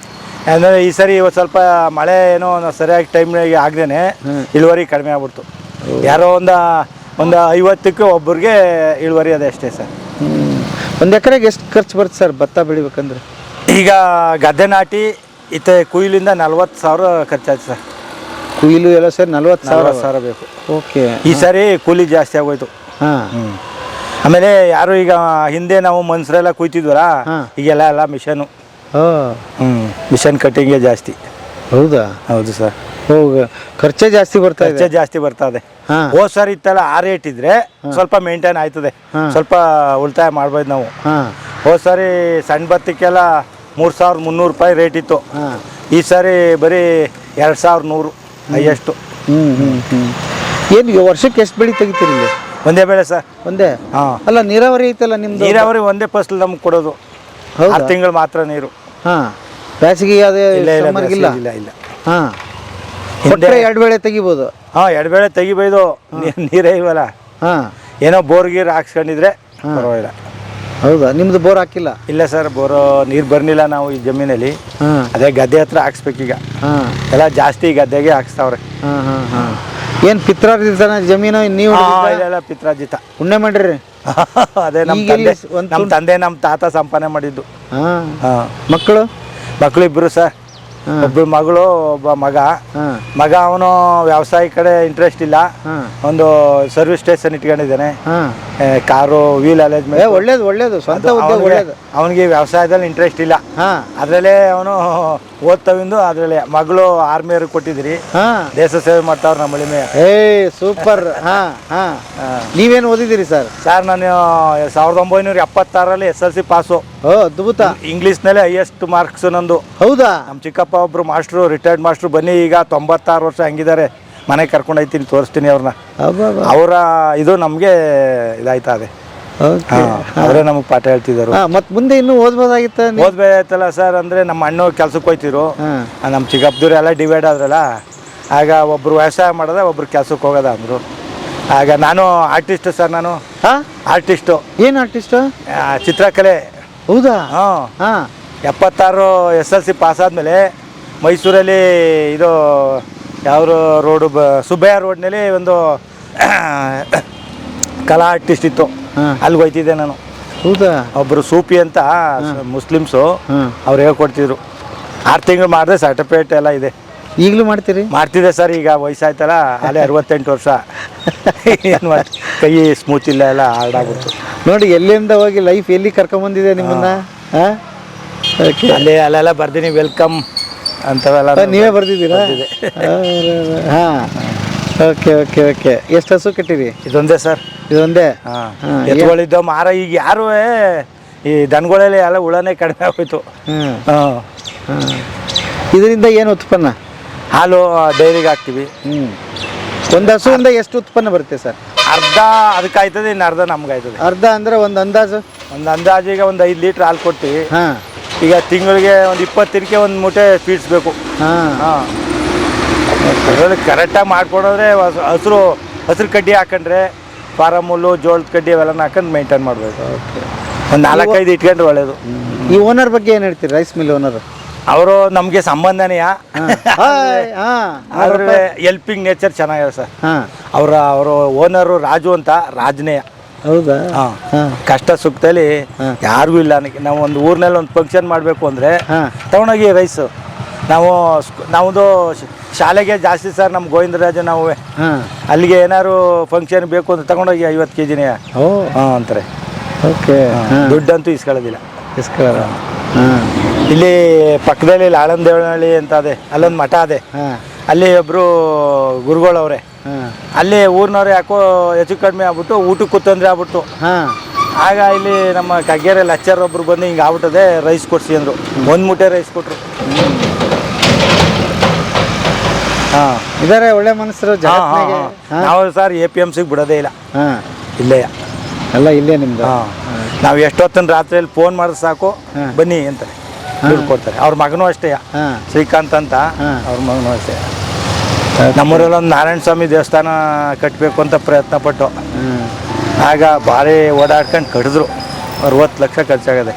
ಅಂದರೆ ಈ ಸರಿ ಇವತ್ತು ಸ್ವಲ್ಪ ಮಳೆ ಏನೋ ಒಂದು ಸರಿಯಾಗಿ ಟೈಮ್ನಾಗೆ ಆಗ್ದೇನೆ ಇಳುವರಿ ಕಡಿಮೆ ಆಗ್ಬಿಡ್ತು. ಯಾರೋ ಒಂದು ಒಂದು ಐವತ್ತಕ್ಕೆ ಒಬ್ಬರಿಗೆ ಇಳುವರಿ ಅದೇ ಅಷ್ಟೇ ಸರ್. ಒಂದು ಎಕರೆಗೆ ಎಷ್ಟು ಖರ್ಚು ಬರುತ್ತೆ ಸರ್ ಭತ್ತ ಬೆಳಿಬೇಕಂದ್ರೆ? ಈಗ ಗದ್ದೆ ನಾಟಿ ಇತ್ತೆ ಕುಯ್ಲಿಂದ ನಲ್ವತ್ತು ಸಾವಿರ ಖರ್ಚಾಯ್ತು ಸರ್. ಕುಯ್ಲು ಎಲ್ಲ ಸರ್ ನಲ್ವತ್ತು ಸಾವಿರ ಸಾವಿರ ಬೇಕು. ಓಕೆ. ಈ ಸಾರಿ ಕೂಲಿ ಜಾಸ್ತಿ ಆಗೋಯ್ತು. ಹಾಂ. ಆಮೇಲೆ ಯಾರು ಈಗ ಹಿಂದೆ ನಾವು ಮನ್ಸರೆಲ್ಲ ಕುಯ್ತಿದ್ವಲ್ಲ ಈಗೆಲ್ಲ ಎಲ್ಲ ಮಿಷನು ಹ್ಞೂ ಮಿಷನ್ ಕಟ್ಟಿಂಗೇ ಜಾಸ್ತಿ. ಹೌದಾ? ಹೌದು ಸರ್. ಹೋಗ ಖರ್ಚೇ ಜಾಸ್ತಿ ಬರ್ತಾ ಇದೆ. ಖರ್ಚೆ ಜಾಸ್ತಿ ಬರ್ತದೆ ಹಾ. ಹೋದ್ ಸರಿ ಇತ್ತಲ್ಲ ಆ ರೇಟ್ ಇದ್ರೆ ಸ್ವಲ್ಪ ಮೇಂಟೈನ್ ಆಯ್ತದೆ. ಸ್ವಲ್ಪ ಉಳಿತಾಯ ಮಾಡ್ಬೋದು ನಾವು. ಹಾಂ. ಹೋದ್ ಸಾರಿ ಸಣ್ಣ ಭತ್ತಕ್ಕೆಲ್ಲ ಮೂರು ಸಾವಿರದ ಮುನ್ನೂರು ರೂಪಾಯಿ ರೇಟ್ ಇತ್ತು. ಹಾಂ. ಈ ಸಾರಿ ಬರೀ ಎರಡು ಸಾವಿರ ನೂರು ಹೈಯೆಸ್ಟು ಹ್ಞೂ ಹ್ಞೂ ಹ್ಞೂ ಏನು ವರ್ಷಕ್ಕೆ ಎಷ್ಟು ಬೆಳೆ ತೆಗಿತೀರಿ ಇಲ್ಲಿ? ಒಂದೇ ಬೆಳೆ ಸರ್. ಒಂದೇ? ಹಾಂ. ಅಲ್ಲ ನೀರಾವರಿ ಐತಲ್ಲ ನಿಮ್ದು? ನೀರಾವರಿ ಒಂದೇ ಫಸಲು ನಮ್ಗೆ ಕೊಡೋದು. ಹೌದಾ? ಆರು ತಿಂಗಳು ಮಾತ್ರ ನೀರು. ಹಾಂ. ಬೇಸಿಗೆ ಅದೇ ಇಲ್ಲ ಇಲ್ಲ ಇಲ್ಲ ಇಲ್ಲ. ಹಾಂ. ಹಿಂದೆ- ಕೊಟ್ಟರೆ ಎರಡು ಬೆಳೆ ತೆಗಿಬೋದು? ಹಾ ಎರಡು ಬೆಳೆ ತೆಗಿಬೈದು. ನೀ- ನೀರೇ ಇವಲ್ಲ ಹಾಂ. ಏನೋ ಬೋರ್ ಗೀರ್ ಹಾಕ್ಸ್ಕೊಂಡಿದ್ರೆ ಪರವಾಗಿಲ್ಲ. ಹೌದಾ? ನಿಮ್ದು ಬೋರ್ ಹಾಕಿಲ್ಲ? ಇಲ್ಲ ಸರ್ ಬೋರ್ ನೀರು ಬರ್ನಿಲ್ಲ ನಾವು ಈ ಜಮೀನಲ್ಲಿ. ಹಾಂ. ಅದೇ ಗದ್ದೆ ಹತ್ರ ಹಾಕ್ಸ್ಬೇಕೀಗ. ಹಾಂ. ಎಲ್ಲ ಜಾಸ್ತಿ ಗದ್ದೆಗೆ ಹಾಕ್ಸ್ತಾವ್ರೆ. ಏನ್ ಹಾಂ ಹಾಂ. ಏನು ಪಿತ್ರಾರ್ಜಿತನ ಜಮೀನು ನೀವು ಪಿತ್ರಾರ್ಜಿತ? ಇಲ್ಲ ಇಲ್ಲ ಪಿತ್ರಾಜಿತ ಪುಣ್ಯ ಮಾಡ್ರಿ ಅದೇ ನಮ್ಮ ತಂದೆ ನಮ್ ಒಂದ್ ನಮ್ಮ ತಂದೆ ನಮ್ಮ ತಾತ ಸಂಪಾದನೆ ಮಾಡಿದ್ದು. ಹಾಂ. ಹಾಂ. ಮಕ್ಕಳು? ಮಕ್ಕಳು ಇಬ್ರು ಸರ್ ಒಬ್ಬ ಮಗಳು ಒಬ್ಬ ಮಗ. ಮಗ ಅವನು ವ್ಯವಸಾಯ ಕಡೆ ಇಂಟ್ರೆಸ್ಟ್ ಇಲ್ಲ. ಒಂದು ಸರ್ವಿಸ್ ಸ್ಟೇಷನ್ ಇಟ್ಕೊಂಡಿದ್ದಾನೆ. ಕಾರು ವೀಲ್ ಅರೇಂಜ್ಮೆಂಟ್ ಒಳ್ಳೇದು ಒಳ್ಳೇದು ಸ್ವಂತ ಒಳ್ಳೇದು. ಅವನಿಗೆ ವ್ಯವಸಾಯದಲ್ಲಿ ಇಂಟ್ರೆಸ್ಟ್ ಇಲ್ಲ. ಅದರಲ್ಲೇ ಅವನು ಓದ್ತವಿಂದು ಅದ್ರಲ್ಲಿ ಮಗಳು ಆರ್ಮಿಯವ್ರಿಗೆ ಕೊಟ್ಟಿದ್ರಿ ಹಾಂ. ದೇಶ ಸೇವೆ ಮಾಡ್ತಾವ್ರು ನಮ್ಮ ಮಳಿಮೆ ಏ ಸೂಪರ್ ಹಾಂ ಹಾಂ. ನೀವೇನು ಓದಿದ್ದೀರಿ ಸರ್ ಸರ್ ನಾನು ಸಾವಿರದ ಒಂಬೈನೂರ ಎಪ್ಪತ್ತಾರಲ್ಲಿ ಎಸ್ ಎಲ್ ಸಿ ಪಾಸು ಓ ಅದ್ಭುತ. ಇಂಗ್ಲೀಷ್ನಲ್ಲೇ ಹೈಯೆಸ್ಟ್ ಮಾರ್ಕ್ಸ್ ನಂದು. ಹೌದಾ? ನಮ್ಮ ಚಿಕ್ಕಪ್ಪ ಒಬ್ರು ಮಾಸ್ಟ್ರು ರಿಟೈರ್ಡ್ ಮಾಸ್ಟ್ರು ಬನ್ನಿ ಈಗ ತೊಂಬತ್ತಾರು ವರ್ಷ ಹಂಗಿದ್ದಾರೆ. ಮನೆಗೆ ಕರ್ಕೊಂಡು ಹೋಗ್ತೀನಿ ತೋರಿಸ್ತೀನಿ ಅವ್ರನ್ನ ಅವರ ಇದು ನಮಗೆ ಇದಾಯ್ತಾ ಅದೇ ಅವರೇ ನಮಗೆ ಪಾಠ ಹೇಳ್ತಿದ್ದಾರೆ. ಮತ್ತೆ ಮುಂದೆ ಇನ್ನು ಓದ್ಬೋದಾಗಿತ್ತ ಓದ್ಬೇಕಾಯ್ತಲ್ಲ ಸರ್ ಅಂದ್ರೆ ನಮ್ಮ ಅಣ್ಣ ಕೆಲ್ಸಕ್ಕೆ ಹೋಯ್ತಿರು ನಮ್ಮ ಚಿಕ್ಕಪ್ಪದವ್ರು ಎಲ್ಲ ಡಿವೈಡ್ ಆದ್ರಲ್ಲ. ಆಗ ಒಬ್ರು ವ್ಯವಸಾಯ ಮಾಡೋದ ಒಬ್ರು ಕೆಲ್ಸಕ್ಕೆ ಹೋಗೋದ ಅಂದ್ರು. ಆಗ ನಾನು ಆರ್ಟಿಸ್ಟ್ ಸರ್ ನಾನು. ಹಾಂ? ಆರ್ಟಿಸ್ಟು ಏನು ಆರ್ಟಿಸ್ಟು ಚಿತ್ರಕಲೆ. ಹೌದಾ? ಹಾಂ. ಹಾಂ. ಎಪ್ಪತ್ತಾರು ಎಸ್ ಎಲ್ ಸಿ ಪಾಸ್ ಆದಮೇಲೆ ಮೈಸೂರಲ್ಲಿ ಇದು ಯಾವ ರೋಡು ಬ ಸುಬ್ಬಯ್ಯ ರೋಡ್ನಲ್ಲಿ ಒಂದು ಕಲಾ ಆರ್ಟಿಸ್ಟ್ ಇತ್ತು. ಅಲ್ಲಿಗೆ ಹೋಯ್ತಿದ್ದೆ ನಾನು. ಹೌದಾ? ಒಬ್ಬರು ಸೂಪಿ ಅಂತ ಮುಸ್ಲಿಮ್ಸು ಅವ್ರು ಹೇಳ್ಕೊಡ್ತಿದ್ರು. ಆರು ತಿಂಗಳು ಮಾಡಿದೆ ಸರ್ಟಿಫಿಕೇಟ್ ಎಲ್ಲ ಇದೆ. ಈಗಲೂ ಮಾಡ್ತೀರಿ? ಮಾಡ್ತಿದ್ದೆ ಸರ್ ಈಗ ವಯಸ್ಸಾಯ್ತಲ್ಲ ಅಲ್ಲೇ ಅರವತ್ತೆಂಟು ವರ್ಷ. ಏನು ಮಾಡಿ ಕೈ ಸ್ಮೂತ್ ಇಲ್ಲ ಎಲ್ಲ ಹಾರ್ಡಾಗ್ಬಿಡ್ತು ನೋಡಿ ಎಲ್ಲಿಂದ ಹೋಗಿ ಲೈಫ್ ಎಲ್ಲಿ ಕರ್ಕೊಂಬಂದಿದೆ ನಿಮ್ಮನ್ನ? ಅಲ್ಲೇ ಅಲ್ಲೆಲ್ಲ ಬರ್ತೀನಿ ವೆಲ್ಕಮ್ ಅಂತವೆಲ್ಲ ನೀವೇ ಬರ್ದಿದ್ದೀರಾ? ಹಾಂ. ಓಕೆ ಓಕೆ ಓಕೆ ಎಷ್ಟು ಹಸು ಕಟ್ಟಿರಿ? ಇದೊಂದೇ ಸರ್. ಇದೊಂದೇ? ಎತ್ಗಳಿದ್ದ ಮಾರ ಈಗ ಯಾರು ಈ ದನಗಳಲ್ಲಿ ಎಲ್ಲ ಹುಳನೇ ಕಡಿಮೆ ಆಗೋಯ್ತು. ಇದರಿಂದ ಏನು ಉತ್ಪನ್ನ? ಹಾಲು ಡೈರಿಗೆ ಹಾಕ್ತೀವಿ. ಒಂದು ಹಸುವಿಂದ ಎಷ್ಟು ಉತ್ಪನ್ನ ಬರುತ್ತೆ ಸರ್? ಅರ್ಧ ಅದಕ್ಕೆ ಆಯ್ತದೆ ಇನ್ನು ಅರ್ಧ ನಮ್ಗೆ ಆಯ್ತದೆ. ಅರ್ಧ ಅಂದ್ರೆ ಒಂದು ಅಂದಾಜು? ಒಂದು ಅಂದಾಜು ಈಗ ಒಂದು ಐದು ಲೀಟ್ರ್ ಹಾಲು ಕೊಡ್ತೀವಿ. ಹಾಂ. ಈಗ ತಿಂಗಳಿಗೆ ಒಂದು ಇಪ್ಪತ್ತು ದಿನಕ್ಕೆ ಒಂದು ಮೂಟೆ ಫೀಡ್ಸ್ಬೇಕು ಹಾಂ. ಹಾಂ. ಕರೆಕ್ಟಾಗಿ ಮಾಡ್ಕೊಡೋದ್ರೆ ಹಸಿರು ಹಸಿರು ಕಡ್ಡಿ ಹಾಕೊಂಡ್ರೆ ಫಾರಮ್ ಹುಲ್ಲು ಜೋಳದ ಕಡ್ಡಿ ಅವೆಲ್ಲ ಹಾಕೊಂಡು ಮೇಂಟೈನ್ ಮಾಡಬೇಕು. ಒಂದು ನಾಲ್ಕೈದು ಇಟ್ಕೊಂಡ್ರೆ ಒಳ್ಳೇದು. ಈ ಓನರ್ ಬಗ್ಗೆ ಏನು ಹೇಳ್ತೀರಿ ರೈಸ್ ಮಿಲ್ ಓನರ್ ಅವರು ನಮಗೆ ಸಂಬಂಧನೇ ಹಾಂ. ಆದರೆ ಎಲ್ಪಿಂಗ್ ನೇಚರ್ ಚೆನ್ನಾಗಿದೆ ಸರ್. ಅವರ ಅವರ ಓನರು ರಾಜು ಅಂತ ರಾಜನೇಯ ಹೌದಾ? ಹಾಂ. ಕಷ್ಟ ಸುಖದಲ್ಲಿ ಯಾರಿಗೂ ಇಲ್ಲ ನನಗೆ. ನಾವು ಒಂದು ಊರಿನಲ್ಲಿ ಒಂದು ಫಂಕ್ಷನ್ ಮಾಡಬೇಕು ಅಂದರೆ ತಗೊಂಡೋಗಿ ರೈಸು ನಾವು ನಾವೊಂದು ಶಾಲೆಗೆ ಜಾಸ್ತಿ ಸರ್ ನಮ್ಮ ಗೋವಿಂದರಾಜ ನಾವು. ಅಲ್ಲಿಗೆ ಏನಾದ್ರು ಫಂಕ್ಷನ್ ಬೇಕು ಅಂತ ತಗೊಂಡೋಗಿ ಐವತ್ತು ಕೆ ಜಿನೇ. ಓ. ಹಾಂ ಅಂತಾರೆ. ಓಕೆ. ದುಡ್ಡಂತೂ ಇಸ್ಕೊಳ್ಳೋದಿಲ್ಲ. ಇಸ್ಕೊಳ್ಳೋದ ಹಾಂ. ಇಲ್ಲಿ ಪಕ್ಕದಲ್ಲಿ ಲಾಳಂದೇವನಹಳ್ಳಿ ಅಂತ ಅದೇ ಅಲ್ಲೊಂದು ಮಠ ಅದೆ. ಹಾಂ. ಅಲ್ಲಿ ಒಬ್ಬರು ಗುರುಗಳವ್ರೆ ಅಲ್ಲಿ ಊರಿನವ್ರು ಯಾಕೋ ಹೆಚ್ಚು ಕಡಿಮೆ ಆಗ್ಬಿಟ್ಟು ಊಟಕ್ಕೆ ಕೂತಂದ್ರೆ ಆಗ್ಬಿಟ್ಟು. ಹಾಂ. ಆಗ ಇಲ್ಲಿ ನಮ್ಮ ಕಗ್ಗೆರೆ ಲಚ್ಚರ್ ಒಬ್ರು ಬಂದು ಹಿಂಗೆ ಆಗ್ಬಿಟ್ಟದೆ ರೈಸ್ ಕೊಡ್ಸಿ ಅಂದರು. ಒಂದು ಮೂಟೆ ರೈಸ್ ಕೊಟ್ಟರು ಇದಾರೆ ಒಳ್ಳೆ ಮನಸ್ಸರು ನಾವು ಸರ್ ಎ ಪಿ ಎಂ ಸಿಗೆ ಬಿಡೋದೇ ಇಲ್ಲ. ಇಲ್ಲೇ. ಎಲ್ಲ ಇಲ್ಲೇ ನಿಮ್ದು? ನಾವು ಎಷ್ಟೊತ್ತನ ರಾತ್ರಿಯಲ್ಲಿ ಫೋನ್ ಮಾಡಿದ್ರೆ ಸಾಕು ಬನ್ನಿ ಅಂತಾರೆ. ದುಡ್ಡು ಕೊಡ್ತಾರೆ. ಅವ್ರ ಮಗನೂ ಅಷ್ಟೇ. ಶ್ರೀಕಾಂತ್ ಅಂತ. ಅವ್ರ ಮಗನೂ ಅಷ್ಟೇ. ನಮ್ಮೂರಲ್ಲಿ ಒಂದು ನಾರಾಯಣ ಸ್ವಾಮಿ ದೇವಸ್ಥಾನ ಕಟ್ಟಬೇಕು ಅಂತ ಪ್ರಯತ್ನ ಪಟ್ಟು. ಆಗ ಭಾರಿ ಓಡಾಡ್ಕೊಂಡು ಕಟ್ಟಿದ್ರು ಅರವತ್ತು ಲಕ್ಷ ಖರ್ಚಾಗದೆ.